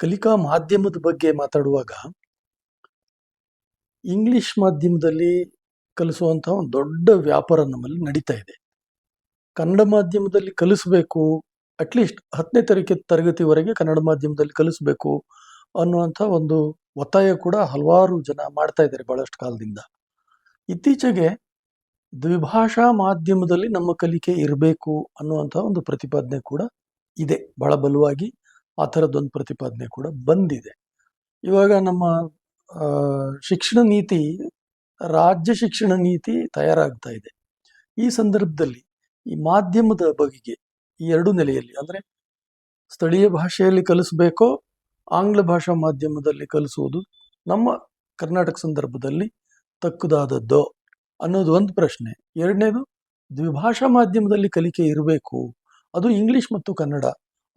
ಕಲಿಕಾ ಮಾಧ್ಯಮದ ಬಗ್ಗೆ ಮಾತಾಡುವಾಗ ಇಂಗ್ಲಿಷ್ ಮಾಧ್ಯಮದಲ್ಲಿ ಕಲಿಸುವಂತಹ ಒಂದು ದೊಡ್ಡ ವ್ಯಾಪಾರ ನಮ್ಮಲ್ಲಿ ನಡೀತಾ ಇದೆ. ಕನ್ನಡ ಮಾಧ್ಯಮದಲ್ಲಿ ಕಲಿಸಬೇಕು ಅಟ್ಲೀಸ್ಟ್ ಹತ್ತನೇ ತರಗತಿ ತರಗತಿವರೆಗೆ ಕನ್ನಡ ಮಾಧ್ಯಮದಲ್ಲಿ ಕಲಿಸಬೇಕು ಅನ್ನುವಂಥ ಒಂದು ಒತ್ತಾಯ ಕೂಡ ಹಲವಾರು ಜನ ಮಾಡ್ತಾ ಇದ್ದಾರೆ ಬಹಳಷ್ಟು ಕಾಲದಿಂದ. ಇತ್ತೀಚೆಗೆ ದ್ವಿಭಾಷಾ ಮಾಧ್ಯಮದಲ್ಲಿ ನಮ್ಮ ಕಲಿಕೆ ಇರಬೇಕು ಅನ್ನುವಂಥ ಒಂದು ಪ್ರತಿಪಾದನೆ ಕೂಡ ಇದೆ. ಬಹಳ ಬಲವಾಗಿ ಆ ಥರದ್ದೊಂದು ಪ್ರತಿಪಾದನೆ ಕೂಡ ಬಂದಿದೆ. ಇವಾಗ ನಮ್ಮ ಶಿಕ್ಷಣ ನೀತಿ, ರಾಜ್ಯ ಶಿಕ್ಷಣ ನೀತಿ ತಯಾರಾಗ್ತಾ ಇದೆ. ಈ ಸಂದರ್ಭದಲ್ಲಿ ಈ ಮಾಧ್ಯಮದ ಬಗೆಗೆ ಈ ಎರಡು ನೆಲೆಯಲ್ಲಿ ಅಂದರೆ ಸ್ಥಳೀಯ ಭಾಷೆಯಲ್ಲಿ ಕಲಿಸಬೇಕೋ, ಆಂಗ್ಲ ಭಾಷಾ ಮಾಧ್ಯಮದಲ್ಲಿ ಕಲಿಸುವುದು ನಮ್ಮ ಕರ್ನಾಟಕ ಸಂದರ್ಭದಲ್ಲಿ ತಕ್ಕುದಾದದ್ದೋ ಅನ್ನೋದು ಒಂದು ಪ್ರಶ್ನೆ. ಎರಡನೇದು ದ್ವಿಭಾಷಾ ಮಾಧ್ಯಮದಲ್ಲಿ ಕಲಿಕೆ ಇರಬೇಕು. ಅದು ಇಂಗ್ಲಿಷ್ ಮತ್ತು ಕನ್ನಡ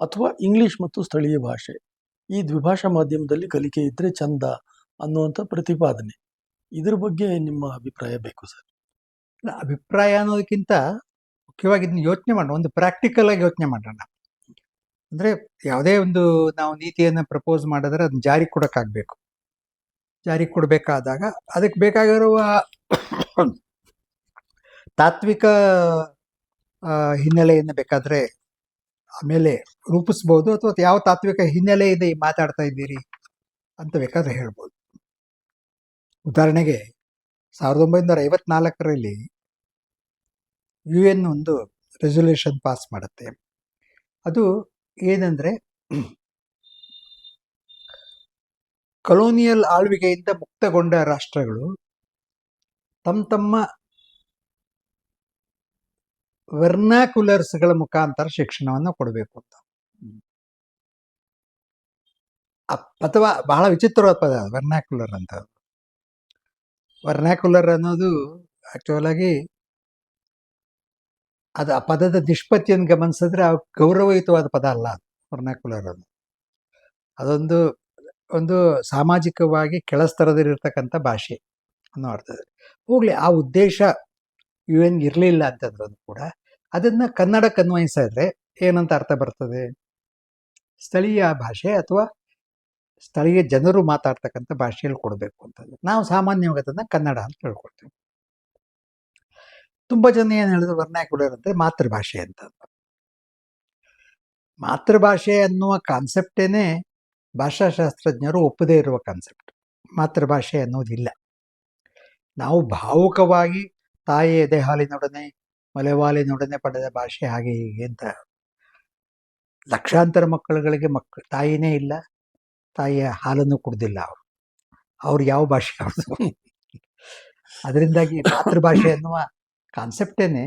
ಅಥವಾ ಇಂಗ್ಲಿಷ್ ಮತ್ತು ಸ್ಥಳೀಯ ಭಾಷೆ. ಈ ದ್ವಿಭಾಷಾ ಮಾಧ್ಯಮದಲ್ಲಿ ಕಲಿಕೆ ಇದ್ದರೆ ಚಂದ ಅನ್ನುವಂಥ ಪ್ರತಿಪಾದನೆ. ಇದ್ರ ಬಗ್ಗೆ ನಿಮ್ಮ ಅಭಿಪ್ರಾಯ ಬೇಕು ಸರ್? ಅಭಿಪ್ರಾಯ ಅನ್ನೋದಕ್ಕಿಂತ ಮುಖ್ಯವಾಗಿ ಇದನ್ನ ಯೋಚನೆ ಮಾಡೋಣ. ಒಂದು ಪ್ರಾಕ್ಟಿಕಲ್ ಆಗಿ ಯೋಚನೆ ಮಾಡೋಣ. ಅಂದ್ರೆ ಯಾವುದೇ ಒಂದು ನಾವು ನೀತಿಯನ್ನು ಪ್ರಪೋಸ್ ಮಾಡಿದ್ರೆ ಅದನ್ನ ಜಾರಿ ಕೊಡೋಕ್ಕಾಗಬೇಕು. ಜಾರಿ ಕೊಡಬೇಕಾದಾಗ ಅದಕ್ಕೆ ಬೇಕಾಗಿರುವ ತಾತ್ವಿಕ ಹಿನ್ನೆಲೆಯನ್ನು ಬೇಕಾದ್ರೆ ಆಮೇಲೆ ರೂಪಿಸ್ಬೋದು ಅಥವಾ ಯಾವ ತಾತ್ವಿಕ ಹಿನ್ನೆಲೆ ಇದೆ ಮಾತಾಡ್ತಾ ಇದ್ದೀರಿ ಅಂತ ಬೇಕಾದ್ರೆ ಹೇಳ್ಬೋದು. ಉದಾಹರಣೆಗೆ ಸಾವಿರದ ಒಂಬೈನೂರ ಐವತ್ನಾಲ್ಕರಲ್ಲಿ ಯು ಎನ್ ಒಂದು ರೆಸೊಲ್ಯೂಷನ್ ಪಾಸ್ ಮಾಡುತ್ತೆ. ಅದು ಏನಂದರೆ ಕಲೋನಿಯಲ್ ಆಳ್ವಿಕೆಯಿಂದ ಮುಕ್ತಗೊಂಡ ರಾಷ್ಟ್ರಗಳು ತಮ್ಮ ತಮ್ಮ ವೆರ್ನಾಕ್ಯುಲರ್ಸ್ಗಳ ಮುಖಾಂತರ ಶಿಕ್ಷಣವನ್ನು ಕೊಡಬೇಕು ಅಂತ. ಅಥವಾ ಬಹಳ ವಿಚಿತ್ರವಾದ ಪದ ವೆರ್ನಾಕ್ಯುಲರ್ ಅಂತ. ವರ್ನಾಕ್ಯುಲರ್ ಅನ್ನೋದು ಆಕ್ಚುಯಲ್ ಆಗಿ ಅದು ಆ ಪದದ ನಿಷ್ಪತ್ತಿಯನ್ನು ಗಮನಿಸಿದ್ರೆ ಆ ಗೌರವಯುತವಾದ ಪದ ಅಲ್ಲ ವರ್ನಾಕ್ಯುಲರ್ ಅದು ಅದೊಂದು ಒಂದು ಸಾಮಾಜಿಕವಾಗಿ ಕೆಳಸ್ತರದಲ್ಲಿರ್ತಕ್ಕಂಥ ಭಾಷೆ ಅನ್ನೋ ಅರ್ಥದಲ್ಲಿ ಹೋಗ್ಲಿ ಆ ಉದ್ದೇಶ ಯು ಎನ್ ಇರಲಿಲ್ಲ ಅಂತಂದ್ರೂ ಕೂಡ ಅದನ್ನ ಕನ್ನಡಕ್ಕೆ ಅನ್ವಯಿಸಿದ್ರೆ ಏನಂತ ಅರ್ಥ ಬರ್ತದೆ? ಸ್ಥಳೀಯ ಭಾಷೆ ಅಥವಾ ಸ್ಥಳೀಯ ಜನರು ಮಾತಾಡ್ತಕ್ಕಂಥ ಭಾಷೆಯಲ್ಲಿ ಕೊಡಬೇಕು ಅಂತಂದ್ರೆ. ನಾವು ಸಾಮಾನ್ಯವಾಗಿ ಅದನ್ನು ಕನ್ನಡ ಅಂತ ಹೇಳ್ಕೊಳ್ತೀವಿ. ತುಂಬಾ ಜನ ಏನು ಹೇಳಿದ್ರು? ವರ್ನಾಕ್ಯುಲರ್ ಇರುತ್ತೆ ಮಾತೃಭಾಷೆ ಅಂತ ಮಾತೃಭಾಷೆ ಅನ್ನುವ ಕಾನ್ಸೆಪ್ಟೇನೆ ಭಾಷಾಶಾಸ್ತ್ರಜ್ಞರು ಒಪ್ಪದೇ ಇರುವ ಕಾನ್ಸೆಪ್ಟ್ ಮಾತೃಭಾಷೆ ಅನ್ನೋದಿಲ್ಲ. ನಾವು ಭಾವುಕವಾಗಿ ತಾಯಿ ಎದೆ ಹಾಲಿನೊಡನೆ ಮಲೆವಾಲಿನೊಡನೆ ಪಡೆದ ಭಾಷೆ ಹಾಗೆ ಹೀಗೆ ಅಂತ. ಲಕ್ಷಾಂತರ ಮಕ್ಕಳುಗಳಿಗೆ ಮಕ್ಕಳು ತಾಯಿನೇ ಇಲ್ಲ, ತಾಯಿಯ ಹಾಲನ್ನು ಕುಡ್ದಿಲ್ಲ ಅವರು. ಅವ್ರು ಯಾವ ಭಾಷೆ ಅವ್ರದ್ದು? ಅದರಿಂದಾಗಿ ಮಾತೃಭಾಷೆ ಅನ್ನುವ ಕಾನ್ಸೆಪ್ಟೇನೆ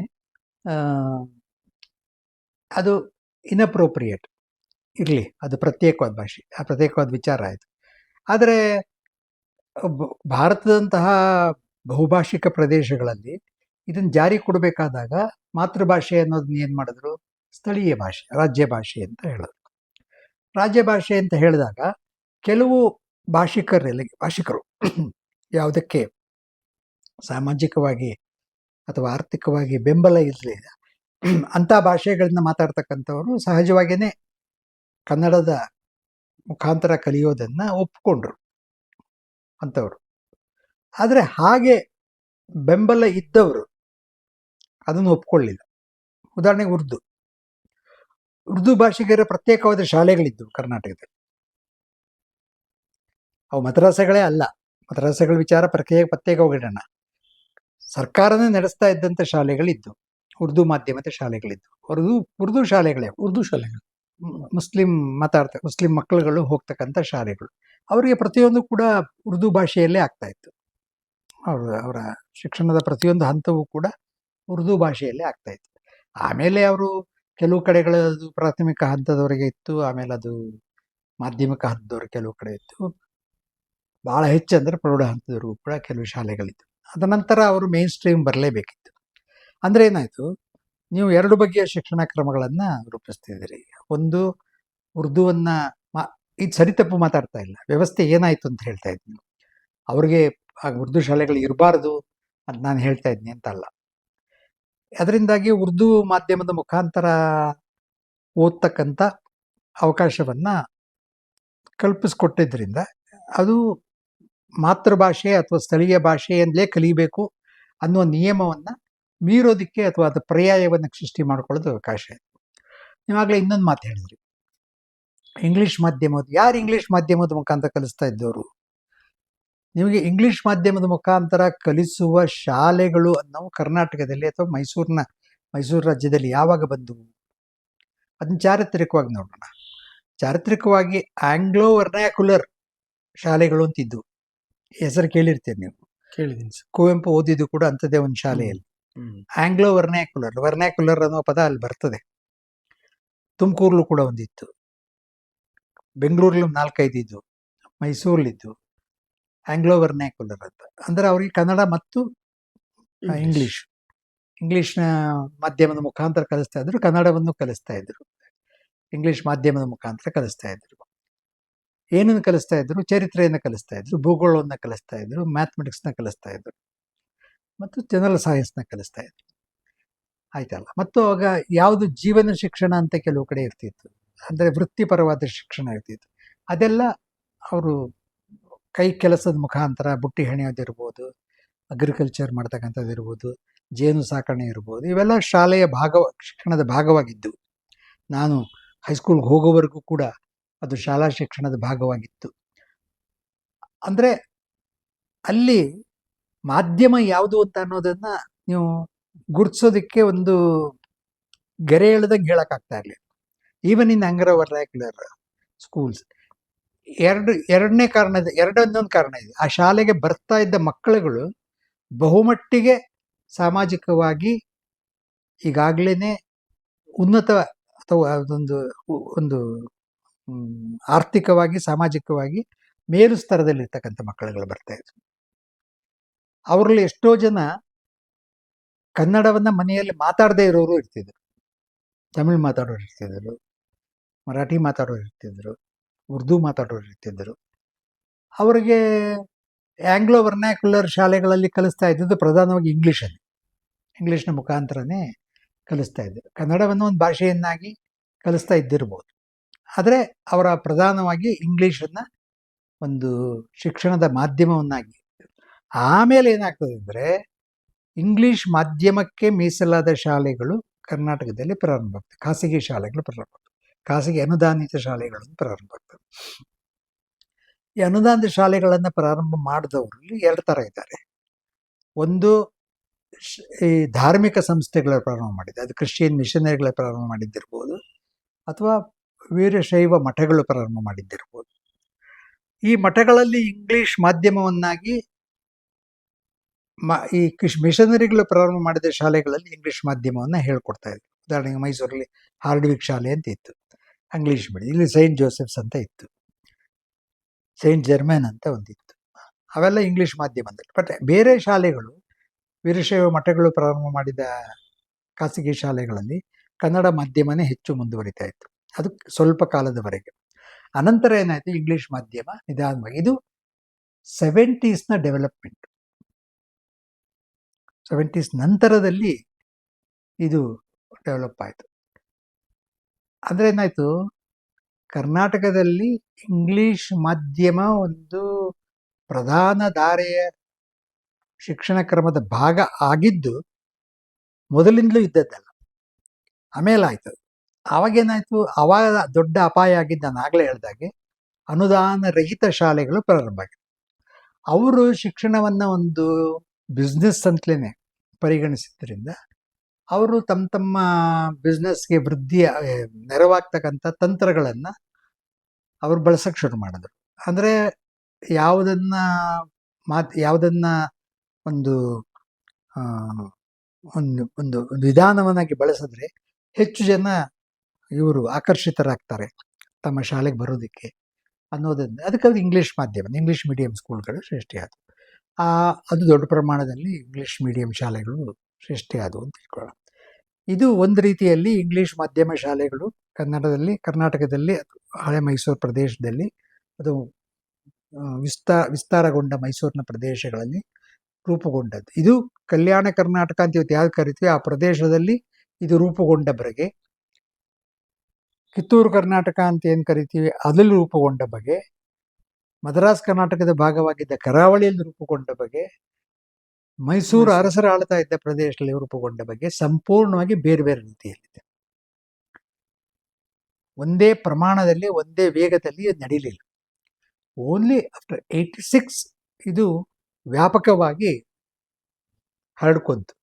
ಅದು ಇನ್ಅಪ್ರೋಪ್ರಿಯೇಟ್ ಇರಲಿ, ಅದು ಪ್ರತ್ಯೇಕವಾದ ಭಾಷೆ, ಆ ಪ್ರತ್ಯೇಕವಾದ ವಿಚಾರ ಆಯಿತು. ಆದರೆ ಭಾರತದಂತಹ ಬಹುಭಾಷಿಕ ಪ್ರದೇಶಗಳಲ್ಲಿ ಇದನ್ನು ಜಾರಿ ಕೊಡಬೇಕಾದಾಗ ಮಾತೃಭಾಷೆ ಅನ್ನೋದನ್ನ ಏನು ಮಾಡಿದ್ರು? ಸ್ಥಳೀಯ ಭಾಷೆ, ರಾಜ್ಯ ಭಾಷೆ ಅಂತ ಹೇಳಿದ್ರು. ರಾಜ್ಯ ಭಾಷೆ ಅಂತ ಹೇಳಿದಾಗ ಕೆಲವು ಭಾಷಿಕರಲ್ಲಿ ಭಾಷಿಕರು ಯಾವುದಕ್ಕೆ ಸಾಮಾಜಿಕವಾಗಿ ಅಥವಾ ಆರ್ಥಿಕವಾಗಿ ಬೆಂಬಲ ಇರಲಿಲ್ಲ. ಅಂಥ ಭಾಷೆಗಳನ್ನ ಮಾತಾಡ್ತಕ್ಕಂಥವರು ಸಹಜವಾಗಿಯೇ ಕನ್ನಡದ ಮುಖಾಂತರ ಕಲಿಯೋದನ್ನ ಒಪ್ಕೊಂಡ್ರು ಅಂಥವ್ರು. ಆದರೆ ಹಾಗೆ ಬೆಂಬಲ ಇದ್ದವರು ಅದನ್ನು ಒಪ್ಕೊಳ್ಳಿಲ್ಲ. ಉದಾಹರಣೆಗೆ ಉರ್ದು. ಉರ್ದು ಭಾಷಿಗರ ಪ್ರತ್ಯೇಕವಾದ ಶಾಲೆಗಳಿದ್ದವು ಕರ್ನಾಟಕದಲ್ಲಿ. ಅವು ಮದ್ರಾಸಗಳೇ ಅಲ್ಲ. ಮದ್ರಾಸಗಳ ವಿಚಾರ ಪ್ರತ್ಯೇಕ ಪ್ರತ್ಯೇಕವಾಗಿಡೋಣ. ಸರ್ಕಾರನೇ ನಡೆಸ್ತಾ ಇದ್ದಂಥ ಶಾಲೆಗಳಿದ್ದು ಉರ್ದು ಮಾಧ್ಯಮದ ಶಾಲೆಗಳಿದ್ದು. ಉರ್ದು ಉರ್ದು ಶಾಲೆಗಳೇ. ಉರ್ದು ಶಾಲೆಗಳು. ಮುಸ್ಲಿಂ ಮಾತಾಡ್ತಾ ಮುಸ್ಲಿಂ ಮಕ್ಕಳುಗಳು ಹೋಗ್ತಕ್ಕಂಥ ಶಾಲೆಗಳು. ಅವರಿಗೆ ಪ್ರತಿಯೊಂದು ಕೂಡ ಉರ್ದು ಭಾಷೆಯಲ್ಲೇ ಆಗ್ತಾ ಇತ್ತು. ಅವರ ಅವರ ಶಿಕ್ಷಣದ ಪ್ರತಿಯೊಂದು ಹಂತವೂ ಕೂಡ ಉರ್ದು ಭಾಷೆಯಲ್ಲೇ ಆಗ್ತಾಯಿತ್ತು ಆಮೇಲೆ ಅವರು ಕೆಲವು ಕಡೆಗಳ ಅದು ಪ್ರಾಥಮಿಕ ಹಂತದವರೆಗೆ ಇತ್ತು, ಆಮೇಲೆ ಅದು ಮಾಧ್ಯಮಿಕ ಹಂತದವರೆಗೆ ಕೆಲವು ಕಡೆ ಇತ್ತು. ಬಹಳ ಹೆಚ್ಚಂದ್ರೆ ಪ್ರೌಢ ಹಂತದವರೆಗೂ ಕೂಡ ಕೆಲವು ಶಾಲೆಗಳಿತ್ತು ಅದ ನಂತರ ಅವರು ಮೇನ್ ಸ್ಟ್ರೀಮ್ ಬರಲೇಬೇಕಿತ್ತು. ಅಂದ್ರೆ ಏನಾಯ್ತು, ನೀವು ಎರಡು ಬಗೆಯ ಶಿಕ್ಷಣ ಕ್ರಮಗಳನ್ನ ರೂಪಿಸ್ತಿದ್ದೀರಿ. ಒಂದು, ಉರ್ದುವನ್ನ ಮಾ- ಇದು ಸರಿ ತಪ್ಪು ಮಾತಾಡ್ತಾ ಇಲ್ಲ. ವ್ಯವಸ್ಥೆ ಏನಾಯ್ತು ಅಂತ ಹೇಳ್ತಾ ಇದ್ದೀನಿ ಅವ್ರಿಗೆ ಉರ್ದು ಶಾಲೆಗಳು ಇರಬಾರ್ದು ಅಂತ ನಾನು ಹೇಳ್ತಾ ಇದ್ದೀನಿ ಅಂತ ಅಲ್ಲ. ಅದರಿಂದಾಗಿ ಉರ್ದು ಮಾಧ್ಯಮದ ಮುಖಾಂತರ ಓದ್ತಕ್ಕಂಥ ಅವಕಾಶವನ್ನು ಕಲ್ಪಿಸ್ಕೊಟ್ಟಿದ್ದರಿಂದ ಅದು ಮಾತೃಭಾಷೆ ಅಥವಾ ಸ್ಥಳೀಯ ಭಾಷೆಯಲ್ಲೇ ಕಲಿಬೇಕು ಅನ್ನುವ ನಿಯಮವನ್ನು ಮೀರೋದಕ್ಕೆ ಅಥವಾ ಅದು ಪರ್ಯಾಯವನ್ನು ಸೃಷ್ಟಿ ಮಾಡ್ಕೊಳ್ಳೋದು ಅವಕಾಶ. ಇದೆ ನೀವಾಗಲೇ ಇನ್ನೊಂದು ಮಾತು ಹೇಳಿದ್ರಿ. ಇಂಗ್ಲಿಷ್ ಮಾಧ್ಯಮದ, ಯಾರು ಇಂಗ್ಲಿಷ್ ಮಾಧ್ಯಮದ ಮುಖಾಂತರ ಕಲಿಸ್ತಾ ಇದ್ದವರು ನಿಮಗೆ ಇಂಗ್ಲಿಷ್ ಮಾಧ್ಯಮದ ಮುಖಾಂತರ ಕಲಿಸುವ ಶಾಲೆಗಳು ನಾವು ಕರ್ನಾಟಕದಲ್ಲಿ ಅಥವಾ ಮೈಸೂರಿನ ಮೈಸೂರು ರಾಜ್ಯದಲ್ಲಿ ಯಾವಾಗ ಬಂದವು? ಅದನ್ನ ಚಾರಿತ್ರಿಕವಾಗಿ ನೋಡೋಣ. ಚಾರಿತ್ರಿಕವಾಗಿ ಆಂಗ್ಲೋ ವರ್ನಾಕ್ಯುಲರ್ ಶಾಲೆಗಳು ಅಂತಿದ್ದು ಹೆಸರು ಕೇಳಿರ್ತೀರಿ ನೀವು. ಕೇಳಿದ್ದೀನಿ ಸರ್. ಕುವೆಂಪು ಓದಿದ್ದು ಕೂಡ ಅಂಥದ್ದೇ ಒಂದು ಶಾಲೆಯಲ್ಲಿ. ಆಂಗ್ಲೋ ವರ್ನಾಕ್ಯುಲರ್ ವರ್ನಾಕ್ಯುಲರ್ ಅನ್ನೋ ಪದ ಅಲ್ಲಿ ಬರ್ತದೆ. ತುಮಕೂರ್ಲು ಕೂಡ ಒಂದಿತ್ತು. ಬೆಂಗಳೂರಲ್ಲಿ ನಾಲ್ಕೈದು ಇದ್ದು ಮೈಸೂರಲ್ಲಿದ್ದು. ಆಂಗ್ಲೋ ವರ್ನ್ಯಾಕ್ಯುಲರ್ ಅಂತ. ಅಂದ್ರೆ ಅವರಿಗೆ ಕನ್ನಡ ಮತ್ತು ಇಂಗ್ಲೀಷ್ ಇಂಗ್ಲಿಷ್ ಇಂಗ್ಲಿಷ್ನ ಮಾಧ್ಯಮದ ಮುಖಾಂತರ ಕಲಿಸ್ತಾ ಇದ್ರು ಕನ್ನಡವನ್ನು ಕಲಿಸ್ತಾ ಇದ್ರು. ಇಂಗ್ಲಿಷ್ ಮಾಧ್ಯಮದ ಮುಖಾಂತರ ಕಲಿಸ್ತಾ ಇದ್ರು. ಏನನ್ನು ಕಲಿಸ್ತಾ ಇದ್ರು? ಚರಿತ್ರೆಯನ್ನು ಕಲಿಸ್ತಾ ಇದ್ರು ಭೂಗೋಳವನ್ನು ಕಲಿಸ್ತಾ ಇದ್ರು ಮ್ಯಾಥಮೆಟಿಕ್ಸ್ನ ಕಲಿಸ್ತಾ ಇದ್ರು ಮತ್ತು ಜನರಲ್ ಸೈನ್ಸ್ನ ಕಲಿಸ್ತಾ ಇದ್ರು. ಆಯ್ತಲ್ಲ. ಮತ್ತು ಆಗ ಯಾವುದು ಜೀವನ ಶಿಕ್ಷಣ ಅಂತ ಕೆಲವು ಕಡೆ ಇರ್ತಿತ್ತು. ಅಂದರೆ ವೃತ್ತಿಪರವಾದ ಶಿಕ್ಷಣ ಇರ್ತಿತ್ತು. ಅದೆಲ್ಲ ಅವರು ಕೈ ಕೆಲಸದ ಮುಖಾಂತರ ಬುಟ್ಟಿ ಹೆಣೆಯೋದಿರ್ಬೋದು ಅಗ್ರಿಕಲ್ಚರ್ ಮಾಡ್ತಕ್ಕಂಥದ್ದು ಇರ್ಬೋದು, ಜೇನು ಸಾಕಣೆ ಇರ್ಬೋದು, ಇವೆಲ್ಲ ಶಾಲೆಯ ಭಾಗ ಶಿಕ್ಷಣದ ಭಾಗವಾಗಿದ್ದು, ನಾನು ಹೈಸ್ಕೂಲ್ಗೆ ಹೋಗೋವರೆಗೂ ಕೂಡ ಅದು ಶಾಲಾ ಶಿಕ್ಷಣದ ಭಾಗವಾಗಿತ್ತು. ಅಂದರೆ ಅಲ್ಲಿ ಮಾಧ್ಯಮ ಯಾವುದು ಅಂತ ಅನ್ನೋದನ್ನ ನೀವು ಗುರುತಿಸೋದಕ್ಕೆ ಒಂದು ಗೆರೆ ಎಳ್ದಂಗೆ ಹೇಳೋಕ್ಕಾಗ್ತಾ ಇರಲಿಲ್ಲ. ಈವನ್ ಇನ್ ಅಂಗರ ವರ್ನಾಕ್ಯುಲರ್ ಸ್ಕೂಲ್ಸ್ ಎರಡು, ಎರಡನೇ ಕಾರಣ ಇದೆ ಎರಡೊಂದೊಂದು ಕಾರಣ ಇದೆ. ಆ ಶಾಲೆಗೆ ಬರ್ತಾ ಇದ್ದ ಮಕ್ಕಳುಗಳು ಬಹುಮಟ್ಟಿಗೆ ಸಾಮಾಜಿಕವಾಗಿ ಈಗಾಗಲೇ ಉನ್ನತ ಅಥವಾ ಅದೊಂದು, ಒಂದು ಆರ್ಥಿಕವಾಗಿ, ಸಾಮಾಜಿಕವಾಗಿ ಮೇಲು ಸ್ತರದಲ್ಲಿರ್ತಕ್ಕಂಥ ಮಕ್ಕಳುಗಳು ಬರ್ತಾ ಇದ್ರು. ಅವರಲ್ಲಿ ಎಷ್ಟೋ ಜನ ಕನ್ನಡವನ್ನು ಮನೆಯಲ್ಲಿ ಮಾತಾಡದೇ ಇರೋರು ಇರ್ತಿದ್ರು. ತಮಿಳು ಮಾತಾಡೋರು ಇರ್ತಿದ್ರು. ಮರಾಠಿ ಮಾತಾಡೋರು ಇರ್ತಿದ್ರು. ಉರ್ದು ಮಾತಾಡೋರು ಇರ್ತಿದ್ದರು. ಅವರಿಗೆ ಆಂಗ್ಲೋ ವರ್ನ್ಯಾಕ್ಯುಲರ್ ಶಾಲೆಗಳಲ್ಲಿ ಕಲಿಸ್ತಾ ಇದ್ದದ್ದು ಪ್ರಧಾನವಾಗಿ ಇಂಗ್ಲೀಷಲ್ಲಿ ಇಂಗ್ಲೀಷ್ನ ಮುಖಾಂತರನೇ ಕಲಿಸ್ತಾ ಇದ್ದರು. ಕನ್ನಡವನ್ನು ಒಂದು ಭಾಷೆಯನ್ನಾಗಿ ಕಲಿಸ್ತಾ ಇದ್ದಿರ್ಬೋದು. ಆದರೆ ಅವರ ಪ್ರಧಾನವಾಗಿ ಇಂಗ್ಲೀಷನ್ನು ಒಂದು ಶಿಕ್ಷಣದ ಮಾಧ್ಯಮವನ್ನಾಗಿ. ಆಮೇಲೆ ಏನಾಗ್ತದೆ ಅಂದರೆ ಇಂಗ್ಲೀಷ್ ಮಾಧ್ಯಮಕ್ಕೆ ಮೀಸಲಾದ ಶಾಲೆಗಳು ಕರ್ನಾಟಕದಲ್ಲಿ ಪ್ರಾರಂಭ ಆಗ್ತವೆ ಖಾಸಗಿ ಶಾಲೆಗಳು ಪ್ರಾರಂಭ ಖಾಸಗಿ ಅನುದಾನಿತ ಶಾಲೆಗಳನ್ನು ಪ್ರಾರಂಭ ಆಗ್ತವೆ ಈ ಅನುದಾನಿತ ಶಾಲೆಗಳನ್ನು ಪ್ರಾರಂಭ ಮಾಡಿದವರಲ್ಲಿ ಎರಡು ಥರ ಇದ್ದಾರೆ. ಒಂದು ಈ ಧಾರ್ಮಿಕ ಸಂಸ್ಥೆಗಳ ಪ್ರಾರಂಭ ಮಾಡಿದೆ ಅದು ಕ್ರಿಶ್ಚಿಯನ್ ಮಿಷನರಿಗಳ ಪ್ರಾರಂಭ ಮಾಡಿದ್ದಿರ್ಬೋದು, ಅಥವಾ ವೀರಶೈವ ಮಠಗಳು ಪ್ರಾರಂಭ ಮಾಡಿದ್ದಿರ್ಬೋದು. ಈ ಮಠಗಳಲ್ಲಿ ಇಂಗ್ಲಿಷ್ ಮಾಧ್ಯಮವನ್ನಾಗಿ ಮ, ಈ ಕ್ರಿಶ್, ಮಿಷನರಿಗಳು ಪ್ರಾರಂಭ ಮಾಡಿದ ಶಾಲೆಗಳಲ್ಲಿ ಇಂಗ್ಲಿಷ್ ಮಾಧ್ಯಮವನ್ನು ಹೇಳ್ಕೊಡ್ತಾ ಇದ್ರು. ಉದಾಹರಣೆಗೆ ಮೈಸೂರಲ್ಲಿ ಹಾರ್ಡ್ವಿಕ್ ಶಾಲೆ ಅಂತ ಇತ್ತು. ಇಂಗ್ಲಿಷ್ ಮೀಡಿಯಂ ಇಲ್ಲಿ ಸೈಂಟ್ ಜೋಸೆಫ್ಸ್ ಅಂತ ಇತ್ತು. ಸೈಂಟ್ ಜರ್ಮನ್ ಅಂತ ಒಂದಿತ್ತು. ಅವೆಲ್ಲ ಇಂಗ್ಲೀಷ್ ಮಾಧ್ಯಮದಲ್ಲಿ. ಬಟ್ ಬೇರೆ ಶಾಲೆಗಳು, ವೀರಶೈವ ಮಠಗಳು ಪ್ರಾರಂಭ ಮಾಡಿದ ಖಾಸಗಿ ಶಾಲೆಗಳಲ್ಲಿ ಕನ್ನಡ ಮಾಧ್ಯಮನೇ ಹೆಚ್ಚು ಮುಂದುವರಿತಾ ಇತ್ತು. ಅದು ಸ್ವಲ್ಪ ಕಾಲದವರೆಗೆ. ಅನಂತರ ಏನಾಯಿತು? ಇಂಗ್ಲೀಷ್ ಮಾಧ್ಯಮ ನಿಧಾನವಾಗಿ. ಇದು ಸೆವೆಂಟೀಸ್ನ ಡೆವಲಪ್ಮೆಂಟ್ ಸೆವೆಂಟೀಸ್ ನಂತರದಲ್ಲಿ ಇದು ಡೆವಲಪ್ ಆಯಿತು. ಅಂದರೆ ಏನಾಯಿತು? ಕರ್ನಾಟಕದಲ್ಲಿ ಇಂಗ್ಲಿಷ್ ಮಾಧ್ಯಮ ಒಂದು ಪ್ರಧಾನ ಧಾರೆಯ ಶಿಕ್ಷಣ ಕ್ರಮದ ಭಾಗ ಆಗಿದ್ದು, ಮೊದಲಿಂದಲೂ ಇದ್ದದ್ದಲ್ಲ. ಆಮೇಲೆ ಅವಾಗ ಆವಾಗೇನಾಯ್ತು ಅವಾಗ ದೊಡ್ಡ ಅಪಾಯ ಆಗಿದ್ದು ನಾನು ಆಗಲೇ ಹೇಳ್ದಾಗೆ ಅನುದಾನ ರಹಿತ ಶಾಲೆಗಳು ಪ್ರಾರಂಭ ಆಗಿದೆ ಅವರು ಶಿಕ್ಷಣವನ್ನು ಒಂದು ಬಿಸ್ನೆಸ್ ಅಂತಲೇ ಪರಿಗಣಿಸಿದ್ರಿಂದ ಅವರು ತಮ್ಮ ತಮ್ಮ ಬಿಸ್ನೆಸ್ಗೆ ವೃದ್ಧಿಯ ನೆರವಾಗ್ತಕ್ಕಂಥ ತಂತ್ರಗಳನ್ನು ಅವ್ರು ಬಳಸಕ್ಕೆ ಶುರು ಮಾಡಿದ್ರು. ಅಂದರೆ ಯಾವುದನ್ನು ಮಾತು, ಯಾವುದನ್ನು ಒಂದು ಒಂದು ಒಂದು ವಿಧಾನವನ್ನಾಗಿ ಬಳಸಿದ್ರೆ ಹೆಚ್ಚು ಜನ ಇವರು ಆಕರ್ಷಿತರಾಗ್ತಾರೆ ತಮ್ಮ ಶಾಲೆಗೆ ಬರೋದಕ್ಕೆ ಅನ್ನೋದನ್ನು. ಅದಕ್ಕೆ ಅದು ಇಂಗ್ಲೀಷ್ ಮಾಧ್ಯಮ ಇಂಗ್ಲೀಷ್ ಮೀಡಿಯಂ ಸ್ಕೂಲ್ಗಳು ಸೃಷ್ಟಿಯಾದವು ಆ, ಅದು ದೊಡ್ಡ ಪ್ರಮಾಣದಲ್ಲಿ ಇಂಗ್ಲೀಷ್ ಮೀಡಿಯಂ ಶಾಲೆಗಳು ಸೃಷ್ಟಿಯಾದವು ಅಂತ ತಿಳ್ಕೊಳ್ಳೋಣ. ಇದು ಒಂದು ರೀತಿಯಲ್ಲಿ ಇಂಗ್ಲೀಷ್ ಮಾಧ್ಯಮ ಶಾಲೆಗಳು ಕನ್ನಡದಲ್ಲಿ, ಕರ್ನಾಟಕದಲ್ಲಿ ಹಳೆ ಮೈಸೂರು ಪ್ರದೇಶದಲ್ಲಿ, ಅದು ವಿಸ್ತಾ, ವಿಸ್ತಾರಗೊಂಡ ಮೈಸೂರಿನ ಪ್ರದೇಶಗಳಲ್ಲಿ ರೂಪುಗೊಂಡದ್ದು. ಇದು ಕಲ್ಯಾಣ ಕರ್ನಾಟಕ ಅಂತ ಇವತ್ತು ಯಾವ್ದು ಕರಿತೀವಿ? ಆ ಪ್ರದೇಶದಲ್ಲಿ ಇದು ರೂಪುಗೊಂಡ ಬಗೆ ಕಿತ್ತೂರು ಕರ್ನಾಟಕ ಅಂತ ಏನು ಕರಿತೀವಿ? ಅದರಲ್ಲಿ ರೂಪುಗೊಂಡ ಬಗೆ, ಮದ್ರಾಸ್ ಕರ್ನಾಟಕದ ಭಾಗವಾಗಿದ್ದ ಕರಾವಳಿಯಲ್ಲಿ ರೂಪುಗೊಂಡ ಬಗೆ ಮೈಸೂರು. ಅರಸರ ಆಳ್ತಾ ಇದ್ದ ಪ್ರದೇಶದಲ್ಲಿ ರೂಪುಗೊಂಡ ಬಗ್ಗೆ ಸಂಪೂರ್ಣವಾಗಿ ಬೇರೆ ಬೇರೆ ರೀತಿಯಲ್ಲಿದೆ. ಒಂದೇ ಪ್ರಮಾಣದಲ್ಲಿ ಒಂದೇ ವೇಗದಲ್ಲಿ ನಡೀಲಿಲ್ಲ. ಓನ್ಲಿ ಆಫ್ಟರ್ ಏಯ್ಟಿ ಸಿಕ್ಸ್ ಇದು ವ್ಯಾಪಕವಾಗಿ ಹರಡ್ಕೊಂತು.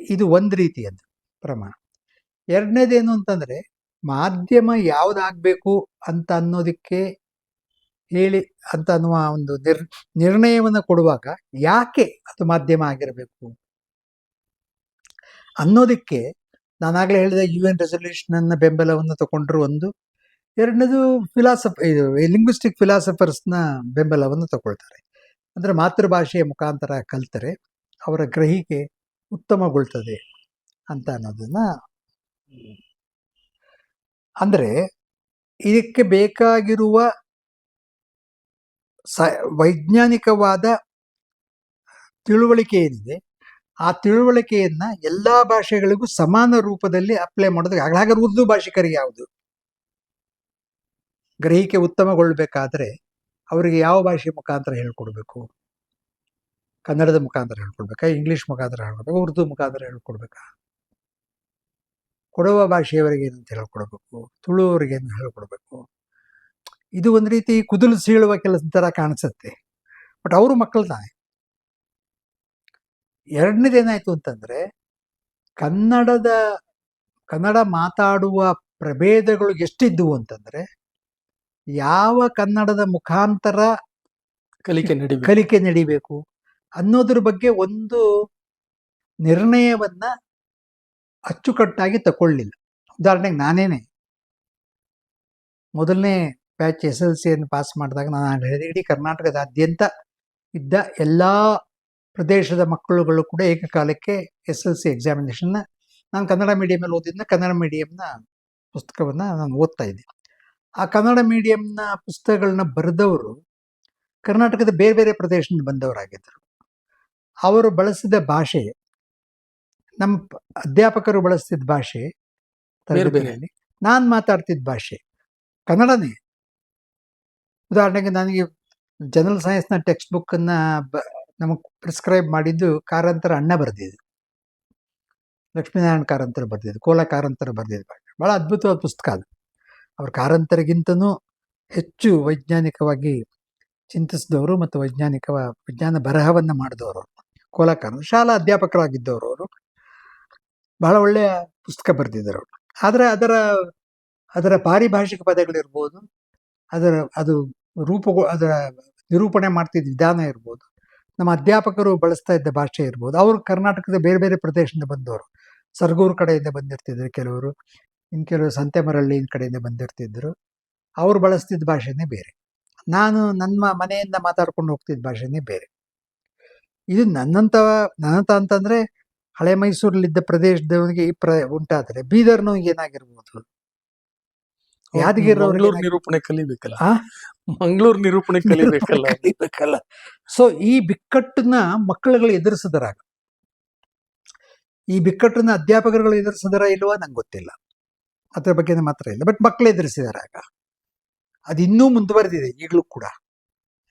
ಇದು ಒಂದು ರೀತಿಯದ್ದು ಪ್ರಮಾಣ. ಎರಡನೇದೇನು ಅಂತಂದರೆ ಮಾಧ್ಯಮ ಯಾವುದಾಗಬೇಕು ಅಂತ ಅನ್ನೋದಕ್ಕೆ ಹೇಳಿ ಅಂತ ಅನ್ನುವ ಒಂದು ನಿರ್, ನಿರ್ಣಯವನ್ನು ಕೊಡುವಾಗ ಯಾಕೆ ಅದು ಮಾಧ್ಯಮ ಆಗಿರಬೇಕು? ಅನ್ನೋದಕ್ಕೆ ನಾನಾಗಲೇ ಹೇಳಿದ ಯು ಎನ್ ರೆಸೊಲ್ಯೂಷನನ್ನು ಬೆಂಬಲವನ್ನು ತಗೊಂಡ್ರು ಒಂದು. ಎರಡನೇದು ಫಿಲಾಸಫ್ ಇದು ಲಿಂಗ್ವಿಸ್ಟಿಕ್ ಫಿಲಾಸಫರ್ಸ್ನ ಬೆಂಬಲವನ್ನು ತಗೊಳ್ತಾರೆ. ಅಂದರೆ ಮಾತೃಭಾಷೆಯ ಮುಖಾಂತರ ಕಲ್ತರೆ, ಅವರ ಗ್ರಹಿಕೆ ಉತ್ತಮಗೊಳ್ತದೆ ಅಂತ ಅನ್ನೋದನ್ನ. ಅಂದರೆ ಇದಕ್ಕೆ ಬೇಕಾಗಿರುವ ಸ ವೈಜ್ಞಾನಿಕವಾದ ತಿಳುವಳಿಕೆ ಏನಿದೆ, ಆ ತಿಳುವಳಿಕೆಯನ್ನ ಎಲ್ಲಾ ಭಾಷೆಗಳಿಗೂ ಸಮಾನ ರೂಪದಲ್ಲಿ ಅಪ್ಲೈ ಮಾಡೋದು ಹಾಗಾದ್ರೆ ಉರ್ದು ಭಾಷಿಕರಿಗೆ ಯಾವುದು? ಗ್ರಹಿಕೆ ಉತ್ತಮಗೊಳ್ಬೇಕಾದ್ರೆ ಅವರಿಗೆ ಯಾವ ಭಾಷೆ ಮುಖಾಂತರ ಹೇಳ್ಕೊಡ್ಬೇಕು? ಕನ್ನಡದ ಮುಖಾಂತರ ಹೇಳ್ಕೊಡ್ಬೇಕಾ? ಇಂಗ್ಲಿಷ್ ಮುಖಾಂತರ ಹೇಳ್ಕೊಡ್ಬೇಕಾ? ಉರ್ದು ಮುಖಾಂತರ ಹೇಳ್ಕೊಡ್ಬೇಕಾ? ಕೊಡುವ ಭಾಷೆಯವರಿಗೆ ಏನಂತ ಹೇಳ್ಕೊಡ್ಬೇಕು? ತುಳುವರಿಗೆ ಏನು ಹೇಳ್ಕೊಡ್ಬೇಕು? ಇದು ಒಂದು ರೀತಿ ಕುದುಲು ಸೀಳುವ ಕೆಲಸ ಥರ ಕಾಣಿಸುತ್ತೆ. ಬಟ್ ಅವರು ಮಕ್ಕಳು ತಾನೆ. ಎರಡನೇದೇನಾಯಿತು ಅಂತಂದ್ರೆ ಕನ್ನಡದ ಕನ್ನಡ ಮಾತಾಡುವ ಪ್ರಭೇದಗಳು ಎಷ್ಟಿದ್ದವು ಅಂತಂದ್ರೆ ಯಾವ ಕನ್ನಡದ ಮುಖಾಂತರ ಕಲಿಕೆ ನಡಿ ಕಲಿಕೆ ನಡಿಬೇಕು ಅನ್ನೋದ್ರ ಬಗ್ಗೆ ಒಂದು ನಿರ್ಣಯವನ್ನ ಅಚ್ಚುಕಟ್ಟಾಗಿ ತಗೊಳ್ಳಿಲ್ಲ ಉದಾಹರಣೆಗೆ ನಾನೇನೆ ಮೊದಲನೇ ಬ್ಯಾಚ್ ಎಸ್ ಎಲ್ ಸಿಯನ್ನು ಪಾಸ್ ಮಾಡಿದಾಗ ನಾನು ಇಡೀ ಕರ್ನಾಟಕದಾದ್ಯಂತ ಇದ್ದ ಎಲ್ಲ ಪ್ರದೇಶದ ಮಕ್ಕಳುಗಳು ಕೂಡ ಏಕಕಾಲಕ್ಕೆ ಎಸ್ ಎಲ್ ಸಿ ಎಕ್ಸಾಮಿನೇಷನ್ನ ನಾನು ಕನ್ನಡ ಮೀಡಿಯಮಲ್ಲಿ ಓದಿದ್ನ ಕನ್ನಡ ಮೀಡಿಯಮ್ನ ಪುಸ್ತಕವನ್ನು ನಾನು ಓದ್ತಾ ಇದ್ದೆ. ಆ ಕನ್ನಡ ಮೀಡಿಯಮ್ನ ಪುಸ್ತಕಗಳನ್ನ ಬರೆದವರು ಕರ್ನಾಟಕದ ಬೇರೆ ಬೇರೆ ಪ್ರದೇಶದಿಂದ ಬಂದವರಾಗಿದ್ದರು. ಅವರು ಬಳಸಿದ ಭಾಷೆ ನಮ್ಮ ಅಧ್ಯಾಪಕರು ಬಳಸ್ತಿದ್ದ ಭಾಷೆ. ತರಗತಿಯಲ್ಲಿ ನಾನು ಮಾತಾಡ್ತಿದ್ದ ಭಾಷೆ ಕನ್ನಡನೇ. ಉದಾಹರಣೆಗೆ ನನಗೆ ಜನರಲ್ ಸೈನ್ಸ್ನ ಟೆಕ್ಸ್ಟ್ ಬುಕ್ಕನ್ನು ಬ, ನಮಗೆ ಪ್ರಿಸ್ಕ್ರೈಬ್ ಮಾಡಿದ್ದು ಕಾರಂತರ ಅಣ್ಣ ಬರೆದಿದ್ದು. ಲಕ್ಷ್ಮೀನಾರಾಯಣ ಕಾರಂತರ ಬರೆದಿದ್ದು, ಕೋಲ ಕಾರಂತರ ಬರೆದಿದ್ದು ಭಾಳ ಅದ್ಭುತವಾದ ಪುಸ್ತಕ ಅದು. ಅವ್ರ ಕಾರಂತರಿಗಿಂತನೂ ಹೆಚ್ಚು ವೈಜ್ಞಾನಿಕವಾಗಿ ಚಿಂತಿಸಿದವರು ಮತ್ತು ವೈಜ್ಞಾನಿಕ ವಿಜ್ಞಾನ ಬರಹವನ್ನು ಮಾಡಿದವರು ಕೋಲ ಕಾರಂತ ಶಾಲಾ ಅಧ್ಯಾಪಕರಾಗಿದ್ದವರು ಅವರು. ಬಹಳ ಒಳ್ಳೆಯ ಪುಸ್ತಕ ಬರೆದಿದ್ದರು ಆದರೆ ಅದರ ಅದರ ಪಾರಿಭಾಷಿಕ ಪದಗಳಿರ್ಬೋದು, ಅದರ, ಅದು ರೂಪಗೊ ಅದರ ನಿರೂಪಣೆ ಮಾಡ್ತಿದ್ದ ವಿಧಾನ ಇರ್ಬೋದು. ನಮ್ಮ ಅಧ್ಯಾಪಕರು ಬಳಸ್ತಾ ಇದ್ದ ಭಾಷೆ ಇರ್ಬೋದು. ಅವರು ಕರ್ನಾಟಕದ ಬೇರೆ ಬೇರೆ ಪ್ರದೇಶದಿಂದ ಬಂದವರು. ಸರ್ಗೂರು ಕಡೆಯಿಂದ ಬಂದಿರ್ತಿದ್ರು ಕೆಲವರು. ಇನ್ನು ಕೆಲವರು ಸಂತೆಮರಳ್ಳಿ ಕಡೆಯಿಂದ ಬಂದಿರ್ತಿದ್ರು. ಅವರು ಬಳಸ್ತಿದ್ದ ಭಾಷೆನೇ ಬೇರೆ. ನಾನು ನನ್ನ ಮನೆಯಿಂದ ಮಾತಾಡ್ಕೊಂಡು ಹೋಗ್ತಿದ್ದ ಭಾಷೆನೇ ಬೇರೆ. ಇದು ನನ್ನಂತ ನನ್ನಂತ ಅಂತಂದ್ರೆ ಹಳೆ ಮೈಸೂರಲ್ಲಿದ್ದ ಪ್ರದೇಶದವನಿಗೆ ಈ ಪ್ರ ಉಂಟಾದ್ರೆ ಬೀದರ್ನವ್ನಿಗೆ ಏನಾಗಿರ್ಬೋದು? ಯಾದಗಿರಿ ನಿರೂಪಣೆ ಕಲಿಬೇಕಲ್ಲ? ಮಂಗಳೂರು ನಿರೂಪಣೆ ಕಲಿಬೇಕಲ್ಲ? ಕಲಿಬೇಕಲ್ಲ. ಸೊ ಈ ಬಿಕ್ಕಟ್ಟನ್ನ ಮಕ್ಕಳುಗಳು ಎದುರಿಸಿದರಾಗ ಈ ಬಿಕ್ಕಟ್ಟನ್ನ ಅಧ್ಯಾಪಕರುಗಳು ಎದುರಿಸಿದರ ಇಲ್ವಾ ನಂಗೆ ಗೊತ್ತಿಲ್ಲ. ಅದ್ರ ಬಗ್ಗೆ ಮಾತ್ರ ಇಲ್ಲ. ಬಟ್ ಮಕ್ಕಳು ಎದುರಿಸಿದರಾಗ ಅದು ಇನ್ನೂ ಮುಂದುವರೆದಿದೆ ಈಗಲೂ ಕೂಡ.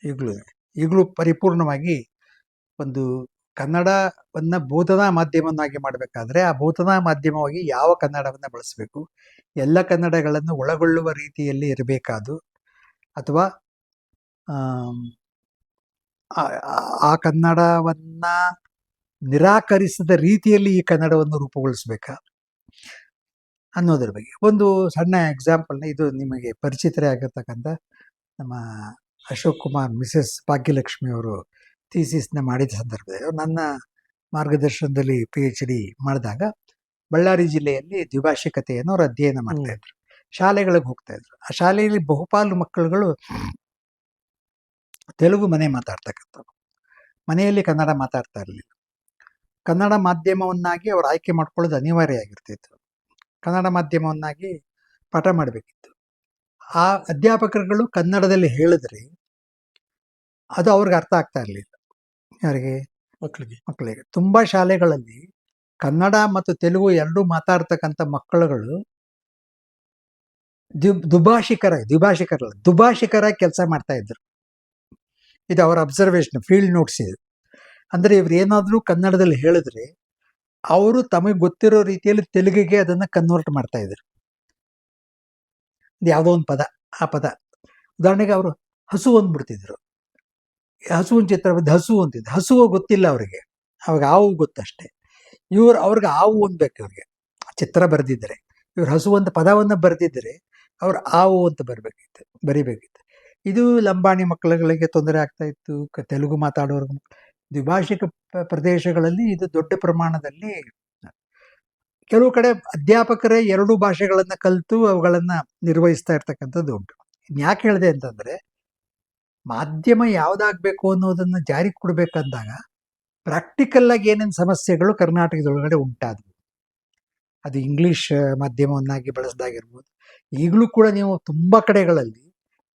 ಈಗಲೂ ಈಗಲೂ ಪರಿಪೂರ್ಣವಾಗಿ ಒಂದು ಕನ್ನಡವನ್ನ ಬೋಧನಾ ಮಾಧ್ಯಮವನ್ನಾಗಿ ಮಾಡಬೇಕಾದ್ರೆ ಆ ಬೋಧನಾ ಮಾಧ್ಯಮವಾಗಿ ಯಾವ ಕನ್ನಡವನ್ನ ಬಳಸಬೇಕು? ಎಲ್ಲ ಕನ್ನಡಗಳನ್ನು ಒಳಗೊಳ್ಳುವ ರೀತಿಯಲ್ಲಿ ಇರಬೇಕಾದು? ಅಥವಾ ಆ- ಕನ್ನಡವನ್ನ ನಿರಾಕರಿಸಿದ ರೀತಿಯಲ್ಲಿ ಈ ಕನ್ನಡವನ್ನು ರೂಪುಗೊಳಿಸ್ಬೇಕಾ? ಅನ್ನೋದ್ರ ಬಗ್ಗೆ. ಒಂದು ಸಣ್ಣ ಎಕ್ಸಾಂಪಲ್ನ ಇದು ನಿಮಗೆ ಪರಿಚಿತರೇ ಆಗಿರ್ತಕ್ಕಂಥ ನಮ್ಮ ಅಶೋಕ್ ಕುಮಾರ್, ಮಿಸೆಸ್ ಭಾಗ್ಯಲಕ್ಷ್ಮಿ ಅವರು ಥೀಸಿಸ್ನ ಮಾಡಿದ ಸಂದರ್ಭದಲ್ಲಿ ನನ್ನ ಮಾರ್ಗದರ್ಶನದಲ್ಲಿ ಪಿ ಎಚ್ ಡಿ ಮಾಡಿದಾಗ ಬಳ್ಳಾರಿ ಜಿಲ್ಲೆಯಲ್ಲಿ ದ್ವಿಭಾಷಿಕತೆಯನ್ನು ಅವರು ಅಧ್ಯಯನ ಮಾಡ್ತಾ ಇದ್ರು ಶಾಲೆಗಳಿಗೆ ಹೋಗ್ತಾ ಇದ್ರು ಆ ಶಾಲೆಯಲ್ಲಿ ಬಹುಪಾಲು ಮಕ್ಕಳುಗಳು ತೆಲುಗು ಮನೆ ಮಾತಾಡ್ತಕ್ಕಂಥವ್ರು. ಮನೆಯಲ್ಲಿ ಕನ್ನಡ ಮಾತಾಡ್ತಾ ಇರಲಿಲ್ಲ. ಕನ್ನಡ ಮಾಧ್ಯಮವನ್ನಾಗಿ ಅವರು ಆಯ್ಕೆ ಮಾಡ್ಕೊಳ್ಳೋದು ಅನಿವಾರ್ಯ ಆಗಿರ್ತಿತ್ತು. ಕನ್ನಡ ಮಾಧ್ಯಮವನ್ನಾಗಿ ಪಾಠ ಮಾಡಬೇಕಿತ್ತು. ಆ ಅಧ್ಯಾಪಕರುಗಳು ಕನ್ನಡದಲ್ಲಿ ಹೇಳಿದ್ರೆ ಅದು ಅವ್ರಿಗೆ ಅರ್ಥ ಆಗ್ತಾ ಇರಲಿಲ್ಲ. ಯಾರಿಗೆ? ಮಕ್ಕಳಿಗೆ ಮಕ್ಕಳಿಗೆ ತುಂಬಾ ಶಾಲೆಗಳಲ್ಲಿ ಕನ್ನಡ ಮತ್ತು ತೆಲುಗು ಎರಡೂ ಮಾತಾಡ್ತಕ್ಕಂಥ ಮಕ್ಕಳುಗಳು ದ್ವಿ- ದುಭಾಷಿಕರ ದ್ವಿಭಾಷಿಕರಲ್ಲ ದುಭಾಷಿಕರ ಕೆಲಸ ಮಾಡ್ತಾ ಇದ್ರು ಇದು ಅವರ ಅಬ್ಸರ್ವೇಷನ್ ಫೀಲ್ಡ್ ನೋಟ್ಸ್ ಇದು. ಅಂದ್ರೆ ಇವ್ರು ಏನಾದರೂ ಕನ್ನಡದಲ್ಲಿ ಹೇಳಿದ್ರೆ ಅವರು ತಮಗೆ ಗೊತ್ತಿರೋ ರೀತಿಯಲ್ಲಿ ತೆಲುಗಿಗೆ ಅದನ್ನ ಕನ್ವರ್ಟ್ ಮಾಡ್ತಾ ಇದ್ರು. ಇದು ಯಾವುದೋ ಒಂದು ಪದ ಆ ಪದ. ಉದಾಹರಣೆಗೆ ಅವರು ಹಸು ಅಂದ್ಬಿಡ್ತಿದ್ರು. ಹಸುವಿನ ಚಿತ್ರ ಬಂದು ಹಸು ಅಂತಿದ್ದು. ಹಸುವು ಗೊತ್ತಿಲ್ಲ ಅವರಿಗೆ. ಅವಾಗ ಹಾವು ಗೊತ್ತಷ್ಟೇ. ಇವ್ರು ಅವ್ರಿಗೆ ಹಾವು ಅನ್ಬೇಕು ಇವ್ರಿಗೆ. ಚಿತ್ರ ಬರೆದಿದ್ದರೆ ಇವ್ರು ಹಸು ಅಂತ ಪದವನ್ನು ಬರೆದಿದ್ದರೆ ಅವ್ರು ಹಾವು ಅಂತ ಬರಬೇಕಿತ್ತು, ಬರಿಬೇಕಿತ್ತು. ಇದು ಲಂಬಾಣಿ ಮಕ್ಕಳುಗಳಿಗೆ ತೊಂದರೆ ಆಗ್ತಾ ಇತ್ತು. ತೆಲುಗು ಮಾತಾಡೋರ್ಗು ದ್ವಿಭಾಷಿಕ ಪ್ರದೇಶಗಳಲ್ಲಿ ಇದು ದೊಡ್ಡ ಪ್ರಮಾಣದಲ್ಲಿ ಕೆಲವು ಕಡೆ ಅಧ್ಯಾಪಕರೇ ಎರಡು ಭಾಷೆಗಳನ್ನು ಕಲಿತು ಅವುಗಳನ್ನು ನಿರ್ವಹಿಸ್ತಾ ಇರ್ತಕ್ಕಂಥದ್ದು ಉಂಟು. ಇನ್ ಯಾಕೆ ಹೇಳಿದೆ ಅಂತಂದ್ರೆ ಮಾಧ್ಯಮ ಯಾವುದಾಗಬೇಕು ಅನ್ನೋದನ್ನ ಜಾರಿ ಕೊಡಬೇಕಂದಾಗ ಪ್ರಾಕ್ಟಿಕಲ್ ಆಗಿ ಏನೇನು ಸಮಸ್ಯೆಗಳು ಕರ್ನಾಟಕದೊಳಗಡೆ ಉಂಟಾದವು. ಅದು ಇಂಗ್ಲಿಷ್ ಮಾಧ್ಯಮವನ್ನಾಗಿ ಬಳಸ್ದಾಗಿರ್ಬೋದು. ಈಗಲೂ ಕೂಡ ನೀವು ತುಂಬ ಕಡೆಗಳಲ್ಲಿ